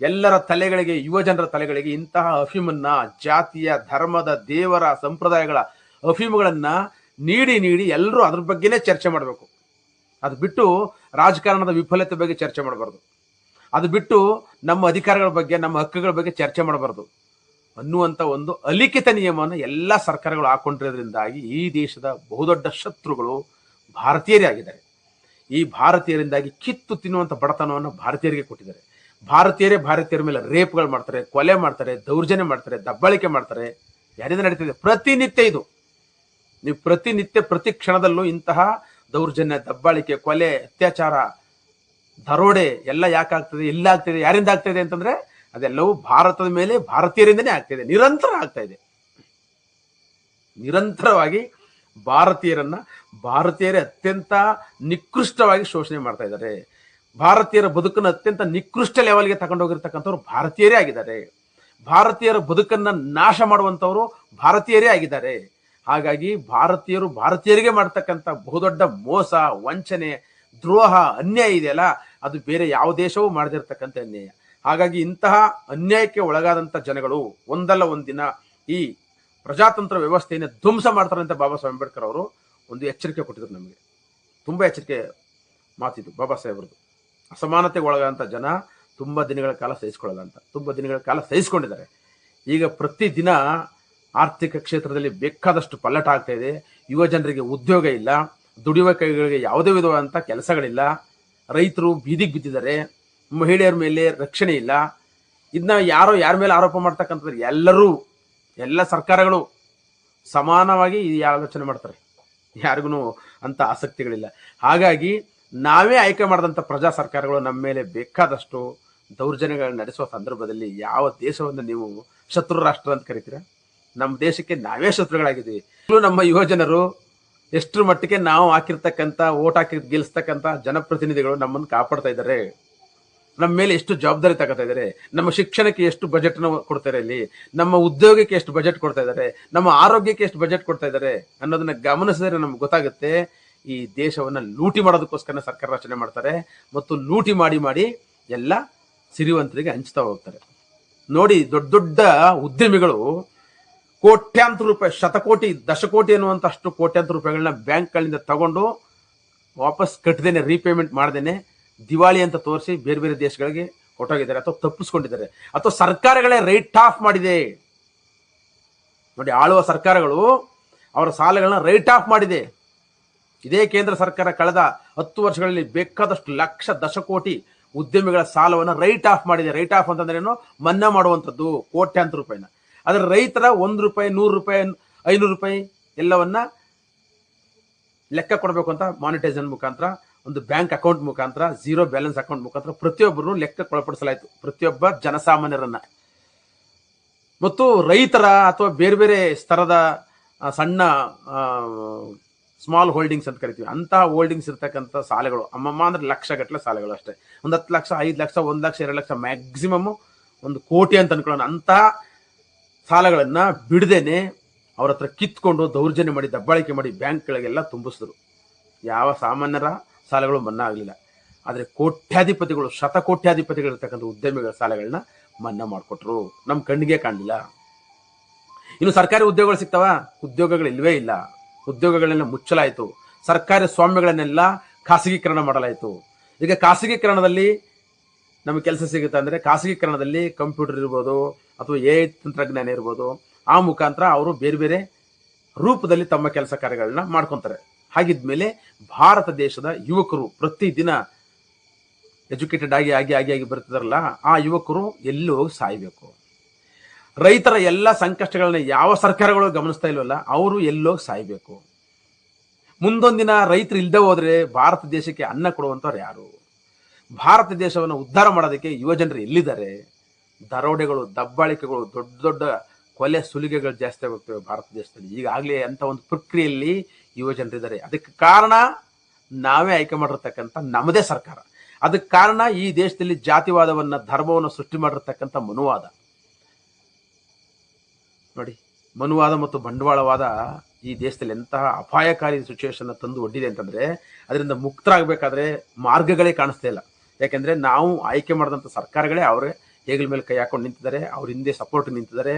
ಎಲ್ಲರ ತಲೆಗಳಿಗೆ, ಯುವ ಜನರ ತಲೆಗಳಿಗೆ ಇಂತಹ ಅಫೀಮನ್ನ, ಜಾತಿಯ, ಧರ್ಮದ, ದೇವರ, ಸಂಪ್ರದಾಯಗಳ ಅಫೀಮುಗಳನ್ನ ನೀಡಿ ನೀಡಿ ಎಲ್ಲರೂ ಅದ್ರ ಬಗ್ಗೆನೇ ಚರ್ಚೆ ಮಾಡಬೇಕು. ಅದು ಬಿಟ್ಟು ರಾಜಕಾರಣದ ವಿಫಲತೆ ಬಗ್ಗೆ ಚರ್ಚೆ ಮಾಡಬಾರ್ದು. ಅದು ಬಿಟ್ಟು ನಮ್ಮ ಅಧಿಕಾರಗಳ ಬಗ್ಗೆ, ನಮ್ಮ ಹಕ್ಕುಗಳ ಬಗ್ಗೆ ಚರ್ಚೆ ಮಾಡಬಾರ್ದು. ಅನ್ನುವಂಥ ಒಂದು ಅಲಿಖಿತ ನಿಯಮವನ್ನು ಎಲ್ಲ ಸರ್ಕಾರಗಳು ಹಾಕೊಂಡಿರೋದ್ರಿಂದಾಗಿ ಈ ದೇಶದ ಬಹುದೊಡ್ಡ ಶತ್ರುಗಳು ಭಾರತೀಯರೇ ಆಗಿದ್ದಾರೆ. ಈ ಭಾರತೀಯರಿಂದಾಗಿ ಕಿತ್ತು ತಿನ್ನುವಂಥ ಬಡತನವನ್ನು ಭಾರತೀಯರಿಗೆ ಕೊಟ್ಟಿದ್ದಾರೆ. ಭಾರತೀಯರೇ ಭಾರತೀಯರ ಮೇಲೆ ರೇಪ್ಗಳು ಮಾಡ್ತಾರೆ, ಕೊಲೆ ಮಾಡ್ತಾರೆ, ದೌರ್ಜನ್ಯ ಮಾಡ್ತಾರೆ, ದಬ್ಬಾಳಿಕೆ ಮಾಡ್ತಾರೆ. ಯಾರಿಂದ ನಡೀತಿದೆ? ಪ್ರತಿನಿತ್ಯ ಇದು. ನೀವು ಪ್ರತಿನಿತ್ಯ, ಪ್ರತಿ ಕ್ಷಣದಲ್ಲೂ ಇಂತಹ ದೌರ್ಜನ್ಯ, ದಬ್ಬಾಳಿಕೆ, ಕೊಲೆ, ಅತ್ಯಾಚಾರ, ದರೋಡೆ ಎಲ್ಲ ಯಾಕೆ ಆಗ್ತದೆ, ಎಲ್ಲ ಆಗ್ತಿದೆ, ಯಾರಿಂದ ಆಗ್ತದೆ ಅಂತಂದ್ರೆ ಅದೆಲ್ಲವೂ ಭಾರತದ ಮೇಲೆ ಭಾರತೀಯರಿಂದನೇ ಆಗ್ತಿದೆ. ನಿರಂತರ ಆಗ್ತಾ ಇದೆ. ನಿರಂತರವಾಗಿ ಭಾರತೀಯರನ್ನ, ಭಾರತೀಯರೇ ಅತ್ಯಂತ ನಿಕೃಷ್ಟವಾಗಿ ಶೋಷಣೆ ಮಾಡ್ತಾ ಇದ್ದಾರೆ. ಭಾರತೀಯರ ಬದುಕನ್ನು ಅತ್ಯಂತ ನಿಕೃಷ್ಟ ಲೆವೆಲ್ಗೆ ತಗೊಂಡೋಗಿರ್ತಕ್ಕಂಥವ್ರು ಭಾರತೀಯರೇ ಆಗಿದ್ದಾರೆ. ಭಾರತೀಯರ ಬದುಕನ್ನು ನಾಶ ಮಾಡುವಂಥವರು ಭಾರತೀಯರೇ ಆಗಿದ್ದಾರೆ. ಹಾಗಾಗಿ ಭಾರತೀಯರು ಭಾರತೀಯರಿಗೆ ಮಾಡ್ತಕ್ಕಂಥ ಬಹುದೊಡ್ಡ ಮೋಸ, ವಂಚನೆ, ದ್ರೋಹ, ಅನ್ಯಾಯ ಇದೆಯಲ್ಲ, ಅದು ಬೇರೆ ಯಾವ ದೇಶವೂ ಮಾಡದಿರ್ತಕ್ಕಂಥ ಅನ್ಯಾಯ. ಹಾಗಾಗಿ ಇಂತಹ ಅನ್ಯಾಯಕ್ಕೆ ಒಳಗಾದಂಥ ಜನಗಳು ಒಂದಲ್ಲ ಒಂದಿನ ಈ ಪ್ರಜಾತಂತ್ರ ವ್ಯವಸ್ಥೆಯನ್ನು ಧ್ವಂಸ ಮಾಡ್ತಾರೆ ಅಂತ ಬಾಬಾ ಸಾಹೇಬ್ ಅಂಬೇಡ್ಕರ್ ಅವರು ಒಂದು ಎಚ್ಚರಿಕೆ ಕೊಟ್ಟಿದ್ರು ನಮಗೆ. ತುಂಬ ಎಚ್ಚರಿಕೆ ಮಾತಿದ್ದು ಬಾಬಾ ಸಾಹೇಬ್ರದ್ದು ಅಸಮಾನತೆಗೆ ಒಳಗಂಥ ಜನ ತುಂಬ ದಿನಗಳ ಕಾಲ ಸಹಿಸ್ಕೊಳ್ಳಲ್ಲ ಅಂತ ತುಂಬ ದಿನಗಳ ಕಾಲ ಸಹಿಸ್ಕೊಂಡಿದ್ದಾರೆ. ಈಗ ಪ್ರತಿದಿನ ಆರ್ಥಿಕ ಕ್ಷೇತ್ರದಲ್ಲಿ ಬೇಕಾದಷ್ಟು ಪಲ್ಲಟ ಆಗ್ತಾ ಇದೆ. ಯುವ ಜನರಿಗೆ ಉದ್ಯೋಗ ಇಲ್ಲ, ದುಡಿಯುವ ಕೈಗಳಿಗೆ ಯಾವುದೇ ವಿಧವಾದಂಥ ಕೆಲಸಗಳಿಲ್ಲ, ರೈತರು ಬೀದಿಗೆ ಬಿದ್ದಿದ್ದಾರೆ, ಮಹಿಳೆಯರ ಮೇಲೆ ರಕ್ಷಣೆ ಇಲ್ಲ. ಇದನ್ನ ಯಾರೋ ಯಾರ ಮೇಲೆ ಆರೋಪ ಮಾಡ್ತಕ್ಕಂಥದ್ದು ಎಲ್ಲರೂ, ಎಲ್ಲ ಸರ್ಕಾರಗಳು ಸಮಾನವಾಗಿ ಈ ಆಲೋಚನೆ ಮಾಡ್ತಾರೆ. ಯಾರಿಗೂ ಅಂತ ಆಸಕ್ತಿಗಳಿಲ್ಲ. ಹಾಗಾಗಿ ನಾವೇ ಆಯ್ಕೆ ಮಾಡಿದಂಥ ಪ್ರಜಾ ಸರ್ಕಾರಗಳು ನಮ್ಮ ಮೇಲೆ ಬೇಕಾದಷ್ಟು ದೌರ್ಜನ್ಯಗಳನ್ನ ನಡೆಸುವ ಸಂದರ್ಭದಲ್ಲಿ ಯಾವ ದೇಶವನ್ನು ನೀವು ಶತ್ರು ರಾಷ್ಟ್ರ ಅಂತ ಕರಿತೀರಾ? ನಮ್ಮ ದೇಶಕ್ಕೆ ನಾವೇ ಶತ್ರುಗಳಾಗಿದ್ದೀವಿ. ನಮ್ಮ ಯುವ ಜನರು ಎಷ್ಟರ ಮಟ್ಟಿಗೆ ನಾವು ಹಾಕಿರ್ತಕ್ಕಂಥ, ಓಟ್ ಹಾಕಿ ಗೆಲ್ಲಿಸ್ತಕ್ಕಂಥ ಜನಪ್ರತಿನಿಧಿಗಳು ನಮ್ಮನ್ನು ಕಾಪಾಡ್ತಾ ಇದ್ದಾರೆ. ನಮ್ಮ ಮೇಲೆ ಎಷ್ಟು ಜವಾಬ್ದಾರಿ ತಗೋತಾ ಇದ್ದಾರೆ? ನಮ್ಮ ಶಿಕ್ಷಣಕ್ಕೆ ಎಷ್ಟು ಬಜೆಟ್ ಕೊಡ್ತಾರೆ ಇಲ್ಲಿ? ನಮ್ಮ ಉದ್ಯೋಗಕ್ಕೆ ಎಷ್ಟು ಬಜೆಟ್ ಕೊಡ್ತಾ ಇದ್ದಾರೆ? ನಮ್ಮ ಆರೋಗ್ಯಕ್ಕೆ ಎಷ್ಟು ಬಜೆಟ್ ಕೊಡ್ತಾ ಇದ್ದಾರೆ ಅನ್ನೋದನ್ನ ಗಮನಿಸಿದ್ರೆ ನಮ್ಗೆ ಗೊತ್ತಾಗುತ್ತೆ. ಈ ದೇಶವನ್ನ ಲೂಟಿ ಮಾಡೋದಕ್ಕೋಸ್ಕರ ಸರ್ಕಾರ ರಚನೆ ಮಾಡ್ತಾರೆ ಮತ್ತು ಲೂಟಿ ಮಾಡಿ ಮಾಡಿ ಎಲ್ಲ ಸಿರಿವಂತರಿಗೆ ಹಂಚ್ತಾ ಹೋಗ್ತಾರೆ. ನೋಡಿ ದೊಡ್ಡ ದೊಡ್ಡ ಉದ್ಯಮಿಗಳು ಕೋಟ್ಯಾಂತರ ರೂಪಾಯಿ, ಶತಕೋಟಿ, ದಶಕೋಟಿ ಅನ್ನುವಂಥಷ್ಟು ಕೋಟ್ಯಾಂತರ ರೂಪಾಯಿಗಳನ್ನ ಬ್ಯಾಂಕ್ಗಳಿಂದ ತಗೊಂಡು ವಾಪಸ್ ಕಟ್ಟದೇನೆ ರೀಪೇಮೆಂಟ್ ಮಾಡ್ದೇನೆ, ದಿವಾಳಿ ಅಂತ ತೋರಿಸಿ ಬೇರೆ ಬೇರೆ ದೇಶಗಳಿಗೆ ಕೊಟ್ಟೋಗಿದ್ದಾರೆ ಅಥವಾ ತಪ್ಪಿಸ್ಕೊಂಡಿದ್ದಾರೆ. ಅಥವಾ ಸರ್ಕಾರಗಳೇ ರೈಟ್ ಆಫ್ ಮಾಡಿದೆ. ನೋಡಿ ಆಳುವ ಸರ್ಕಾರಗಳು ಅವರ ಸಾಲಗಳನ್ನ ರೈಟ್ ಆಫ್ ಮಾಡಿದೆ. ಇದೇ ಕೇಂದ್ರ ಸರ್ಕಾರ ಕಳೆದ ಹತ್ತು ವರ್ಷಗಳಲ್ಲಿ ಬೇಕಾದಷ್ಟು ಲಕ್ಷ ದಶಕೋಟಿ ಉದ್ಯಮಿಗಳ ಸಾಲವನ್ನು ರೈಟ್ ಆಫ್ ಮಾಡಿದೆ. ರೈಟ್ ಆಫ್ ಅಂತಂದ್ರೆ ಏನು ಮನ್ನಾ ಮಾಡುವಂಥದ್ದು, ಕೋಟ್ಯಾಂತರ ರೂಪಾಯಿನ. ಆದರೆ ರೈತರ ಒಂದು ರೂಪಾಯಿ, ನೂರು ರೂಪಾಯಿ, ಐನೂರು ರೂಪಾಯಿ ಎಲ್ಲವನ್ನ ಲೆಕ್ಕ ಕೊಡಬೇಕು ಅಂತ ಮಾನಿಟೈಸನ್ ಮುಖಾಂತರ, ಒಂದು ಬ್ಯಾಂಕ್ ಅಕೌಂಟ್ ಮುಖಾಂತರ ಝೀರೋ ಬ್ಯಾಲೆನ್ಸ್ ಅಕೌಂಟ್ ಮುಖಾಂತರ ಪ್ರತಿಯೊಬ್ಬರು ಲೆಕ್ಕಕ್ಕೆ ಒಳಪಡಿಸಲಾಯಿತು ಪ್ರತಿಯೊಬ್ಬ ಜನಸಾಮಾನ್ಯರನ್ನ. ಮತ್ತು ರೈತರ ಅಥವಾ ಬೇರೆ ಬೇರೆ ಸ್ತರದ ಸಣ್ಣ ಸ್ಮಾಲ್ ಹೋಲ್ಡಿಂಗ್ಸ್ ಅಂತ ಕರಿತೀವಿ. ಅಂತ ಹೋಲ್ಡಿಂಗ್ಸ್ ಇರ್ತಕ್ಕಂಥ ಸಾಲಗಳು, ಅಮ್ಮಮ್ಮ ಅಂದ್ರೆ ಲಕ್ಷ ಗಟ್ಟಲೆ ಸಾಲಗಳು ಅಷ್ಟೇ. ಒಂದು ಹತ್ತು ಲಕ್ಷ, ಐದು ಲಕ್ಷ, ಒಂದು ಲಕ್ಷ, ಎರಡು ಲಕ್ಷ ಮ್ಯಾಕ್ಸಿಮಮ್ ಒಂದು ಕೋಟಿ ಅಂತ ಅನ್ಕೊಳ್ಳೋಣ. ಅಂತಹ ಸಾಲಗಳನ್ನ ಬಿಡದೇನೆ ಅವ್ರ ಹತ್ರ ಕಿತ್ಕೊಂಡು ದೌರ್ಜನ್ಯ ಮಾಡಿ, ದಬ್ಬಾಳಿಕೆ ಮಾಡಿ ಬ್ಯಾಂಕ್ಗಳಿಗೆಲ್ಲ ತುಂಬಿಸಿದ್ರು. ಯಾವ ಸಾಮಾನ್ಯರ ಸಾಲಗಳು ಮನ್ನಾ ಆಗಲಿಲ್ಲ. ಆದರೆ ಕೋಟ್ಯಾಧಿಪತಿಗಳು, ಶತಕೋಟ್ಯಾಧಿಪತಿಗಳು ಇರ್ತಕ್ಕಂಥ ಉದ್ಯಮಿಗಳ ಸಾಲಗಳನ್ನ ಮನ್ನಾ ಮಾಡಿಕೊಟ್ರು. ನಮ್ಮ ಕಣ್ಣಿಗೆ ಕಾಣಲಿಲ್ಲ. ಇನ್ನು ಸರ್ಕಾರಿ ಉದ್ಯೋಗಗಳು ಸಿಗ್ತಾವ? ಉದ್ಯೋಗಗಳು ಇಲ್ವೇ ಇಲ್ಲ. ಉದ್ಯೋಗಗಳನ್ನೆಲ್ಲ ಮುಚ್ಚಲಾಯಿತು. ಸರ್ಕಾರಿ ಸ್ವಾಮ್ಯಗಳನ್ನೆಲ್ಲ ಖಾಸಗೀಕರಣ ಮಾಡಲಾಯಿತು. ಈಗ ಖಾಸಗೀಕರಣದಲ್ಲಿ ನಮಗೆ ಕೆಲಸ ಸಿಗುತ್ತೆ ಅಂದರೆ ಖಾಸಗೀಕರಣದಲ್ಲಿ ಕಂಪ್ಯೂಟರ್ ಇರ್ಬೋದು ಅಥವಾ ಎ ತಂತ್ರಜ್ಞಾನ ಇರ್ಬೋದು. ಆ ಮುಖಾಂತರ ಅವರು ಬೇರೆ ಬೇರೆ ರೂಪದಲ್ಲಿ ತಮ್ಮ ಕೆಲಸ ಕಾರ್ಯಗಳನ್ನ ಮಾಡ್ಕೊತಾರೆ. ಹಾಗಿದ್ಮೇಲೆ ಭಾರತ ದೇಶದ ಯುವಕರು ಪ್ರತಿದಿನ ಎಜುಕೇಟೆಡ್ ಆಗಿ ಆಗಿ ಆಗಿ ಆಗಿ ಬರ್ತಿದಾರಲ್ಲ ಆ ಯುವಕರು ಎಲ್ಲಿ ಹೋಗಿ ಸಾಯ್ಬೇಕು. ರೈತರ ಎಲ್ಲ ಸಂಕಷ್ಟಗಳನ್ನ ಯಾವ ಸರ್ಕಾರಗಳು ಗಮನಿಸ್ತಾ ಇಲ್ವಲ್ಲ, ಅವರು ಎಲ್ಲೋಗಿ ಸಾಯ್ಬೇಕು. ಮುಂದೊಂದಿನ ರೈತರು ಇಲ್ಲದೆ ಹೋದ್ರೆ ಭಾರತ ದೇಶಕ್ಕೆ ಅನ್ನ ಕೊಡುವಂಥವ್ರು ಯಾರು? ಭಾರತ ದೇಶವನ್ನು ಉದ್ಧಾರ ಮಾಡೋದಕ್ಕೆ ಯುವ ಜನರು ಎಲ್ಲಿದ್ದಾರೆ? ದರೋಡೆಗಳು, ದಬ್ಬಾಳಿಕೆಗಳು, ದೊಡ್ಡ ದೊಡ್ಡ ಕೊಲೆ ಸುಲಿಗೆಗಳು ಜಾಸ್ತಿ ಆಗುತ್ತವೆ ಭಾರತ ದೇಶದಲ್ಲಿ. ಈಗಾಗಲೇ ಅಂತ ಒಂದು ಪ್ರಕ್ರಿಯೆಯಲ್ಲಿ ಯುವ ಜನರಿದ್ದಾರೆ ಅದಕ್ಕೆ ಕಾರಣ ನಾವೇ ಆಯ್ಕೆ ಮಾಡಿರ್ತಕ್ಕಂಥ ನಮ್ಮದೇ ಸರ್ಕಾರ. ಅದಕ್ಕೆ ಕಾರಣ ಈ ದೇಶದಲ್ಲಿ ಜಾತಿವಾದವನ್ನ, ಧರ್ಮವನ್ನು ಸೃಷ್ಟಿ ಮಾಡಿರ್ತಕ್ಕಂಥ ಮನುವಾದ. ನೋಡಿ, ಮನುವಾದ ಮತ್ತು ಬಂಡವಾಳವಾದ ಈ ದೇಶದಲ್ಲಿ ಎಂತಹ ಅಪಾಯಕಾರಿ ಸಿಚುವೇಶನ್ ತಂದು ಒಡ್ಡಿದೆ ಅಂತಂದ್ರೆ, ಅದರಿಂದ ಮುಕ್ತರಾಗಬೇಕಾದ್ರೆ ಮಾರ್ಗಗಳೇ ಕಾಣಿಸ್ತಾ ಇಲ್ಲ. ಯಾಕೆಂದ್ರೆ ನಾವು ಆಯ್ಕೆ ಮಾಡಿದಂಥ ಸರ್ಕಾರಗಳೇ ಅವರೇ ಹೇಗಲ ಮೇಲೆ ಕೈ ಹಾಕೊಂಡು ನಿಂತಿದ್ದಾರೆ, ಅವ್ರ ಹಿಂದೆ ಸಪೋರ್ಟ್ ನಿಂತಿದ್ದಾರೆ.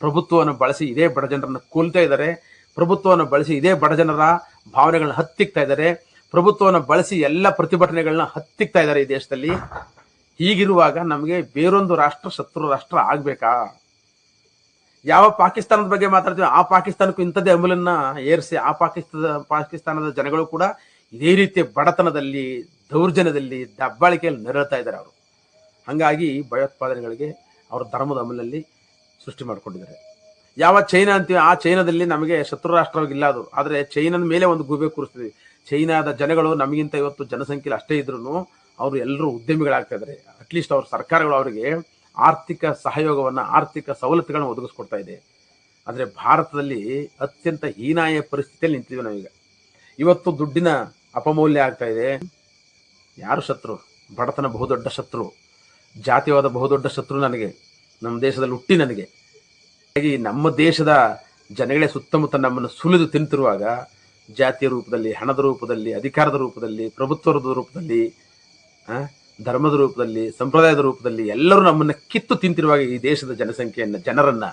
ಪ್ರಭುತ್ವವನ್ನು ಬಳಸಿ ಇದೇ ಬಡ ಜನರನ್ನ ಕೊಲ್ತಾ ಇದ್ದಾರೆ. ಪ್ರಭುತ್ವವನ್ನು ಬಳಸಿ ಇದೇ ಬಡ ಜನರ ಭಾವನೆಗಳನ್ನ ಹತ್ತಿಕ್ತಾ ಇದ್ದಾರೆ. ಪ್ರಭುತ್ವವನ್ನು ಬಳಸಿ ಎಲ್ಲ ಪ್ರತಿಭಟನೆಗಳನ್ನ ಹತ್ತಿಕ್ತಾ ಇದ್ದಾರೆ ಈ ದೇಶದಲ್ಲಿ. ಹೀಗಿರುವಾಗ ನಮಗೆ ಬೇರೊಂದು ರಾಷ್ಟ್ರ ಶತ್ರು ರಾಷ್ಟ್ರ ಆಗ್ಬೇಕಾ? ಯಾವ ಪಾಕಿಸ್ತಾನದ ಬಗ್ಗೆ ಮಾತಾಡ್ತೀವಿ, ಆ ಪಾಕಿಸ್ತಾನಕ್ಕೂ ಇಂಥದ್ದೇ ಅಮಲನ್ನ ಏರಿಸಿ, ಆ ಪಾಕಿಸ್ತಾನದ ಪಾಕಿಸ್ತಾನದ ಜನಗಳು ಕೂಡ ಇದೇ ರೀತಿಯ ಬಡತನದಲ್ಲಿ, ದೌರ್ಜನ್ಯದಲ್ಲಿ ದಬ್ಬಾಳಿಕೆಯಲ್ಲಿ ನೆರಳ್ತಾ ಇದ್ದಾರೆ ಅವರು. ಹಂಗಾಗಿ ಭಯೋತ್ಪಾದನೆಗಳಿಗೆ ಅವರ ಧರ್ಮದ ಅಮಲಲ್ಲಿ ಸೃಷ್ಟಿ ಮಾಡಿಕೊಂಡಿದ್ದಾರೆ. ಯಾವ ಚೈನಾ ಅಂತೀವಿ, ಆ ಚೈನಾದಲ್ಲಿ ನಮಗೆ ಶತ್ರು ರಾಷ್ಟ್ರವಾಗಿಲ್ಲ ಅದು. ಆದರೆ ಚೈನಾದ ಮೇಲೆ ಒಂದು ಗೂಬೆ ಕೂರಿಸ್ತೀವಿ. ಚೈನಾದ ಜನಗಳು ನಮಗಿಂತ ಇವತ್ತು ಜನಸಂಖ್ಯೆ ಅಷ್ಟೇ ಇದ್ರು ಅವರು ಎಲ್ಲರೂ ಉದ್ಯಮಿಗಳಾಗ್ತಾ ಇದ್ದಾರೆ. ಅಟ್ಲೀಸ್ಟ್ ಅವ್ರ ಸರ್ಕಾರಗಳು ಅವರಿಗೆ ಆರ್ಥಿಕ ಸಹಯೋಗವನ್ನ, ಆರ್ಥಿಕ ಸವಲತ್ತುಗಳನ್ನ ಒದಗಿಸ್ಕೊಡ್ತಾ ಇದೆ. ಆದರೆ ಭಾರತದಲ್ಲಿ ಅತ್ಯಂತ ಹೀನಾಯ ಪರಿಸ್ಥಿತಿಯಲ್ಲಿ ನಿಂತಿದ್ದೀವಿ ನಾವೀಗ. ಇವತ್ತು ದುಡ್ಡಿನ ಅಪಮೌಲ್ಯ ಆಗ್ತಾ ಇದೆ. ಯಾರು ಶತ್ರು? ಬಡತನ ಬಹುದೊಡ್ಡ ಶತ್ರು. ಜಾತಿವಾದ ಬಹುದೊಡ್ಡ ಶತ್ರು ನನಗೆ. ನಮ್ಮ ದೇಶದಲ್ಲಿ ಹುಟ್ಟಿ ನನಗೆ. ಹಾಗಾಗಿ ನಮ್ಮ ದೇಶದ ಜನಗಳೇ ಸುತ್ತಮುತ್ತ ನಮ್ಮನ್ನು ಸುಲಿದು ತಿಂತಿರುವಾಗ ಜಾತಿಯ ರೂಪದಲ್ಲಿ, ಹಣದ ರೂಪದಲ್ಲಿ, ಅಧಿಕಾರದ ರೂಪದಲ್ಲಿ, ಪ್ರಭುತ್ವದ ರೂಪದಲ್ಲಿ ಧರ್ಮದ ರೂಪದಲ್ಲಿ, ಸಂಪ್ರದಾಯದ ರೂಪದಲ್ಲಿ ಎಲ್ಲರೂ ನಮ್ಮನ್ನು ಕಿತ್ತು ತಿಂತಿರುವಾಗ ಈ ದೇಶದ ಜನಸಂಖ್ಯೆಯನ್ನು, ಜನರನ್ನ,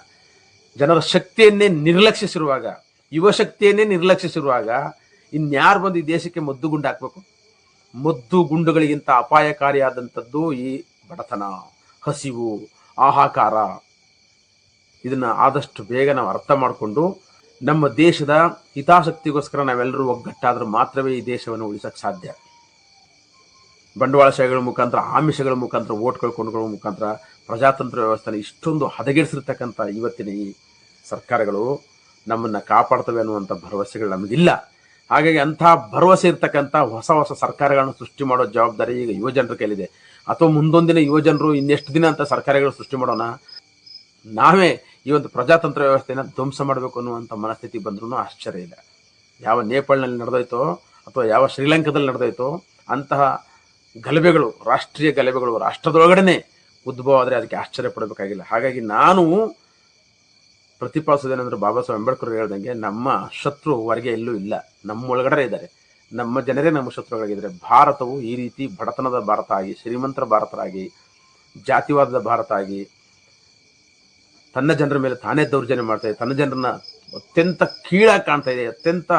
ಜನರ ಶಕ್ತಿಯನ್ನೇ ನಿರ್ಲಕ್ಷಿಸಿರುವಾಗ, ಯುವ ಶಕ್ತಿಯನ್ನೇ ನಿರ್ಲಕ್ಷಿಸಿರುವಾಗ ಇನ್ಯಾರು ಬಂದು ಈ ದೇಶಕ್ಕೆ ಮದ್ದು ಗುಂಡು ಹಾಕ್ಬೇಕು? ಮದ್ದು ಗುಂಡುಗಳಿಗಿಂತ ಅಪಾಯಕಾರಿಯಾದಂಥದ್ದು ಈ ಬಡತನ, ಹಸಿವು ಆಹಾಕಾರ ಇದನ್ನ ಆದಷ್ಟು ಬೇಗ ನಾವು ಅರ್ಥ ಮಾಡಿಕೊಂಡು ನಮ್ಮ ದೇಶದ ಹಿತಾಸಕ್ತಿಗೋಸ್ಕರ ನಾವೆಲ್ಲರೂ ಒಗ್ಗಟ್ಟಾದರೂ ಮಾತ್ರವೇ ಈ ದೇಶವನ್ನು ಉಳಿಸಕ್ಕೆ ಸಾಧ್ಯ. ಬಂಡವಾಳಶಾಹಿಗಳ ಮುಖಾಂತರ, ಆಮಿಷಗಳ ಮುಖಾಂತರ ಓಟ್ಗಳು ಕೊಂಡುಕೊಳ್ಳುವ ಮುಖಾಂತರ ಪ್ರಜಾತಂತ್ರ ವ್ಯವಸ್ಥೆನ ಇಷ್ಟೊಂದು ಹದಗೆಡಿಸಿರ್ತಕ್ಕಂಥ ಇವತ್ತಿನ ಈ ಸರ್ಕಾರಗಳು ನಮ್ಮನ್ನ ಕಾಪಾಡ್ತವೆ ಅನ್ನುವಂಥ ಭರವಸೆಗಳು ನಮಗಿಲ್ಲ ಹಾಗಾಗಿ ಅಂಥ ಭರವಸೆ ಇರ್ತಕ್ಕಂಥ ಹೊಸ ಹೊಸ ಸರ್ಕಾರಗಳನ್ನು ಸೃಷ್ಟಿ ಮಾಡೋ ಜವಾಬ್ದಾರಿ ಈಗ ಯುವಜನರ ಕೈಲಿದೆ. ಅಥವಾ ಮುಂದೊಂದಿನ ಯುವಜನರು ಇನ್ನೆಷ್ಟು ದಿನ ಅಂತ ಸರ್ಕಾರಗಳು ಸೃಷ್ಟಿ ಮಾಡೋಣ? ನಾವೇ ಈ ಒಂದು ಪ್ರಜಾತಂತ್ರ ವ್ಯವಸ್ಥೆನ ಧ್ವಂಸ ಮಾಡಬೇಕು ಅನ್ನುವಂಥ ಮನಸ್ಥಿತಿ ಬಂದ್ರೂ ಆಶ್ಚರ್ಯ ಇಲ್ಲ. ಯಾವ ನೇಪಾಳನಲ್ಲಿ ನಡೆದೋಯ್ತೋ ಅಥವಾ ಯಾವ ಶ್ರೀಲಂಕಾದಲ್ಲಿ ನಡೆದೋಯ್ತೋ ಅಂತಹ ಗಲಭೆಗಳು, ರಾಷ್ಟ್ರೀಯ ಗಲಭೆಗಳು ರಾಷ್ಟ್ರದೊಳಗಡೆನೆ ಉದ್ಭವ ಆದರೆ ಅದಕ್ಕೆ ಆಶ್ಚರ್ಯ ಪಡಬೇಕಾಗಿಲ್ಲ. ಹಾಗಾಗಿ ನಾನು ಪ್ರತಿಪಾದಿಸೋದೇನೆಂದ್ರೆ ಬಾಬಾ ಸಾಹೇಬ್ ಅಂಬೇಡ್ಕರ್ ಹೇಳ್ದಂಗೆ ನಮ್ಮ ಶತ್ರು ಹೊರಗೆ ಎಲ್ಲೂ ಇಲ್ಲ. ನಮ್ಮ ಒಳಗಡೆ ಇದ್ದಾರೆ. ನಮ್ಮ ಜನರೇ ನಮ್ಮ ಶತ್ರುಗಳಾಗಿದ್ದಾರೆ. ಭಾರತವು ಈ ರೀತಿ ಬಡತನದ ಭಾರತ ಆಗಿ, ಶ್ರೀಮಂತರ ಭಾರತ ಆಗಿ, ಜಾತಿವಾದದ ಭಾರತ ಆಗಿ, ತನ್ನ ಜನರ ಮೇಲೆ ತಾನೇ ದೌರ್ಜನ್ಯ ಮಾಡ್ತಾ ಇದೆ, ತನ್ನ ಜನರನ್ನ ಅತ್ಯಂತ ಕೀಳಾಗಿ ಕಾಣ್ತಾ ಇದೆ, ಅತ್ಯಂತ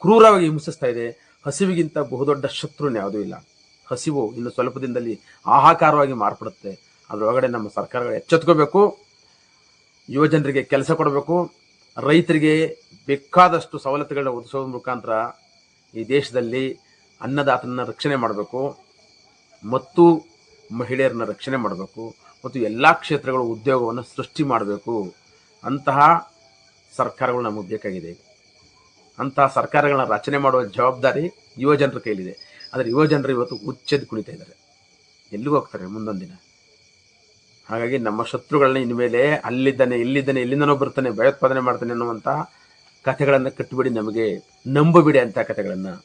ಕ್ರೂರವಾಗಿ ಹಿಂಸಿಸ್ತಾ ಇದೆ, ಹಸಿವಿಗಿಂತ ಬಹುದೊಡ್ಡ ಶತ್ರುನ ಯಾವುದೂ ಇಲ್ಲ. ಹಸಿವು ಇನ್ನು ಸ್ವಲ್ಪ ದಿನದಲ್ಲಿ ಆಹಾಕಾರವಾಗಿ ಮಾರ್ಪಡುತ್ತೆ. ಅದರೊಳಗಡೆ ನಮ್ಮ ಸರ್ಕಾರಗಳು ಎಚ್ಚೆತ್ಕೋಬೇಕು. ಯುವ ಜನರಿಗೆ ಕೆಲಸ ಕೊಡಬೇಕು. ರೈತರಿಗೆ ಬೇಕಾದಷ್ಟು ಸವಲತ್ತುಗಳನ್ನ ಒದಗಿಸೋದ್ರ ಮುಖಾಂತರ ಈ ದೇಶದಲ್ಲಿ ಅನ್ನದಾತನ ರಕ್ಷಣೆ ಮಾಡಬೇಕು. ಮತ್ತು ಮಹಿಳೆಯರನ್ನ ರಕ್ಷಣೆ ಮಾಡಬೇಕು. ಮತ್ತು ಎಲ್ಲ ಕ್ಷೇತ್ರಗಳು ಉದ್ಯೋಗವನ್ನು ಸೃಷ್ಟಿ ಮಾಡಬೇಕು. ಅಂತಹ ಸರ್ಕಾರಗಳು ನಮಗೆ ಬೇಕಾಗಿದೆ. ಅಂತಹ ಸರ್ಕಾರಗಳನ್ನ ರಚನೆ ಮಾಡುವ ಜವಾಬ್ದಾರಿ ಯುವ ಜನರ ಕೈಲಿದೆ. ಆದರೆ ಯುವ ಜನರು ಇವತ್ತು ಉಚ್ಚೆದ್ದು ಕುಣಿತಾ ಇದ್ದಾರೆ. ಎಲ್ಲಿಗೂ ಹೋಗ್ತಾರೆ ಮುಂದೊಂದು ದಿನ? ಹಾಗಾಗಿ ನಮ್ಮ ಶತ್ರುಗಳನ್ನ ಇನ್ಮೇಲೆ ಅಲ್ಲಿದ್ದಾನೆ, ಇಲ್ಲಿದ್ದಾನೆ ಎಲ್ಲಿಂದನೋ ಬರ್ತಾನೆ, ಭಯೋತ್ಪಾದನೆ ಮಾಡ್ತಾನೆ ಅನ್ನುವಂಥ ಕಥೆಗಳನ್ನು ಕಟ್ಟಿಬಿಡಿ, ನಮಗೆ ನಂಬಬಿಡಿ ಅಂತ ಕಥೆಗಳನ್ನು.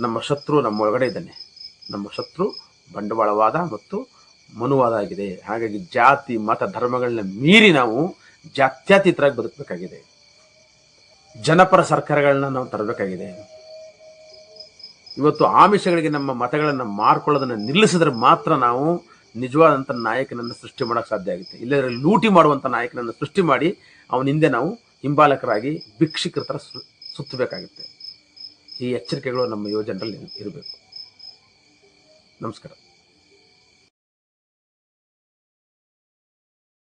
ನಮ್ಮ ಶತ್ರು ನಮ್ಮ ಒಳಗಡೆ ಇದ್ದಾನೆ. ನಮ್ಮ ಶತ್ರು ಬಂಡವಾಳವಾದ ಮತ್ತು ಮನುವಾದ ಆಗಿದೆ ಹಾಗಾಗಿ ಜಾತಿ, ಮತ, ಧರ್ಮಗಳನ್ನ ಮೀರಿ ನಾವು ಜಾತ್ಯಾತೀತರಾಗಿ ಬದುಕಬೇಕಾಗಿದೆ. ಜನಪರ ಸರ್ಕಾರಗಳನ್ನ ನಾವು ತರಬೇಕಾಗಿದೆ. ಇವತ್ತು ಆಮಿಷಗಳಿಗೆ ನಮ್ಮ ಮತಗಳನ್ನು ಮಾರ್ಕೊಳ್ಳೋದನ್ನು ನಿಲ್ಲಿಸಿದ್ರೆ ಮಾತ್ರ ನಾವು ನಿಜವಾದಂಥ ನಾಯಕನನ್ನು ಸೃಷ್ಟಿ ಮಾಡೋಕೆ ಸಾಧ್ಯ ಆಗುತ್ತೆ. ಇಲ್ಲದ್ರೆ ಲೂಟಿ ಮಾಡುವಂಥ ನಾಯಕನನ್ನು ಸೃಷ್ಟಿ ಮಾಡಿ ಅವನ ಹಿಂದೆ ನಾವು ಹಿಂಬಾಲಕರಾಗಿ ಭಿಕ್ಷಿಕೃತರ ಸುತ್ತಬೇಕಾಗುತ್ತೆ. ಈ ಎಚ್ಚರಿಕೆಗಳು ನಮ್ಮ ಯುವಜನರಲ್ಲಿ ಇರಬೇಕು. ನಮಸ್ಕಾರ.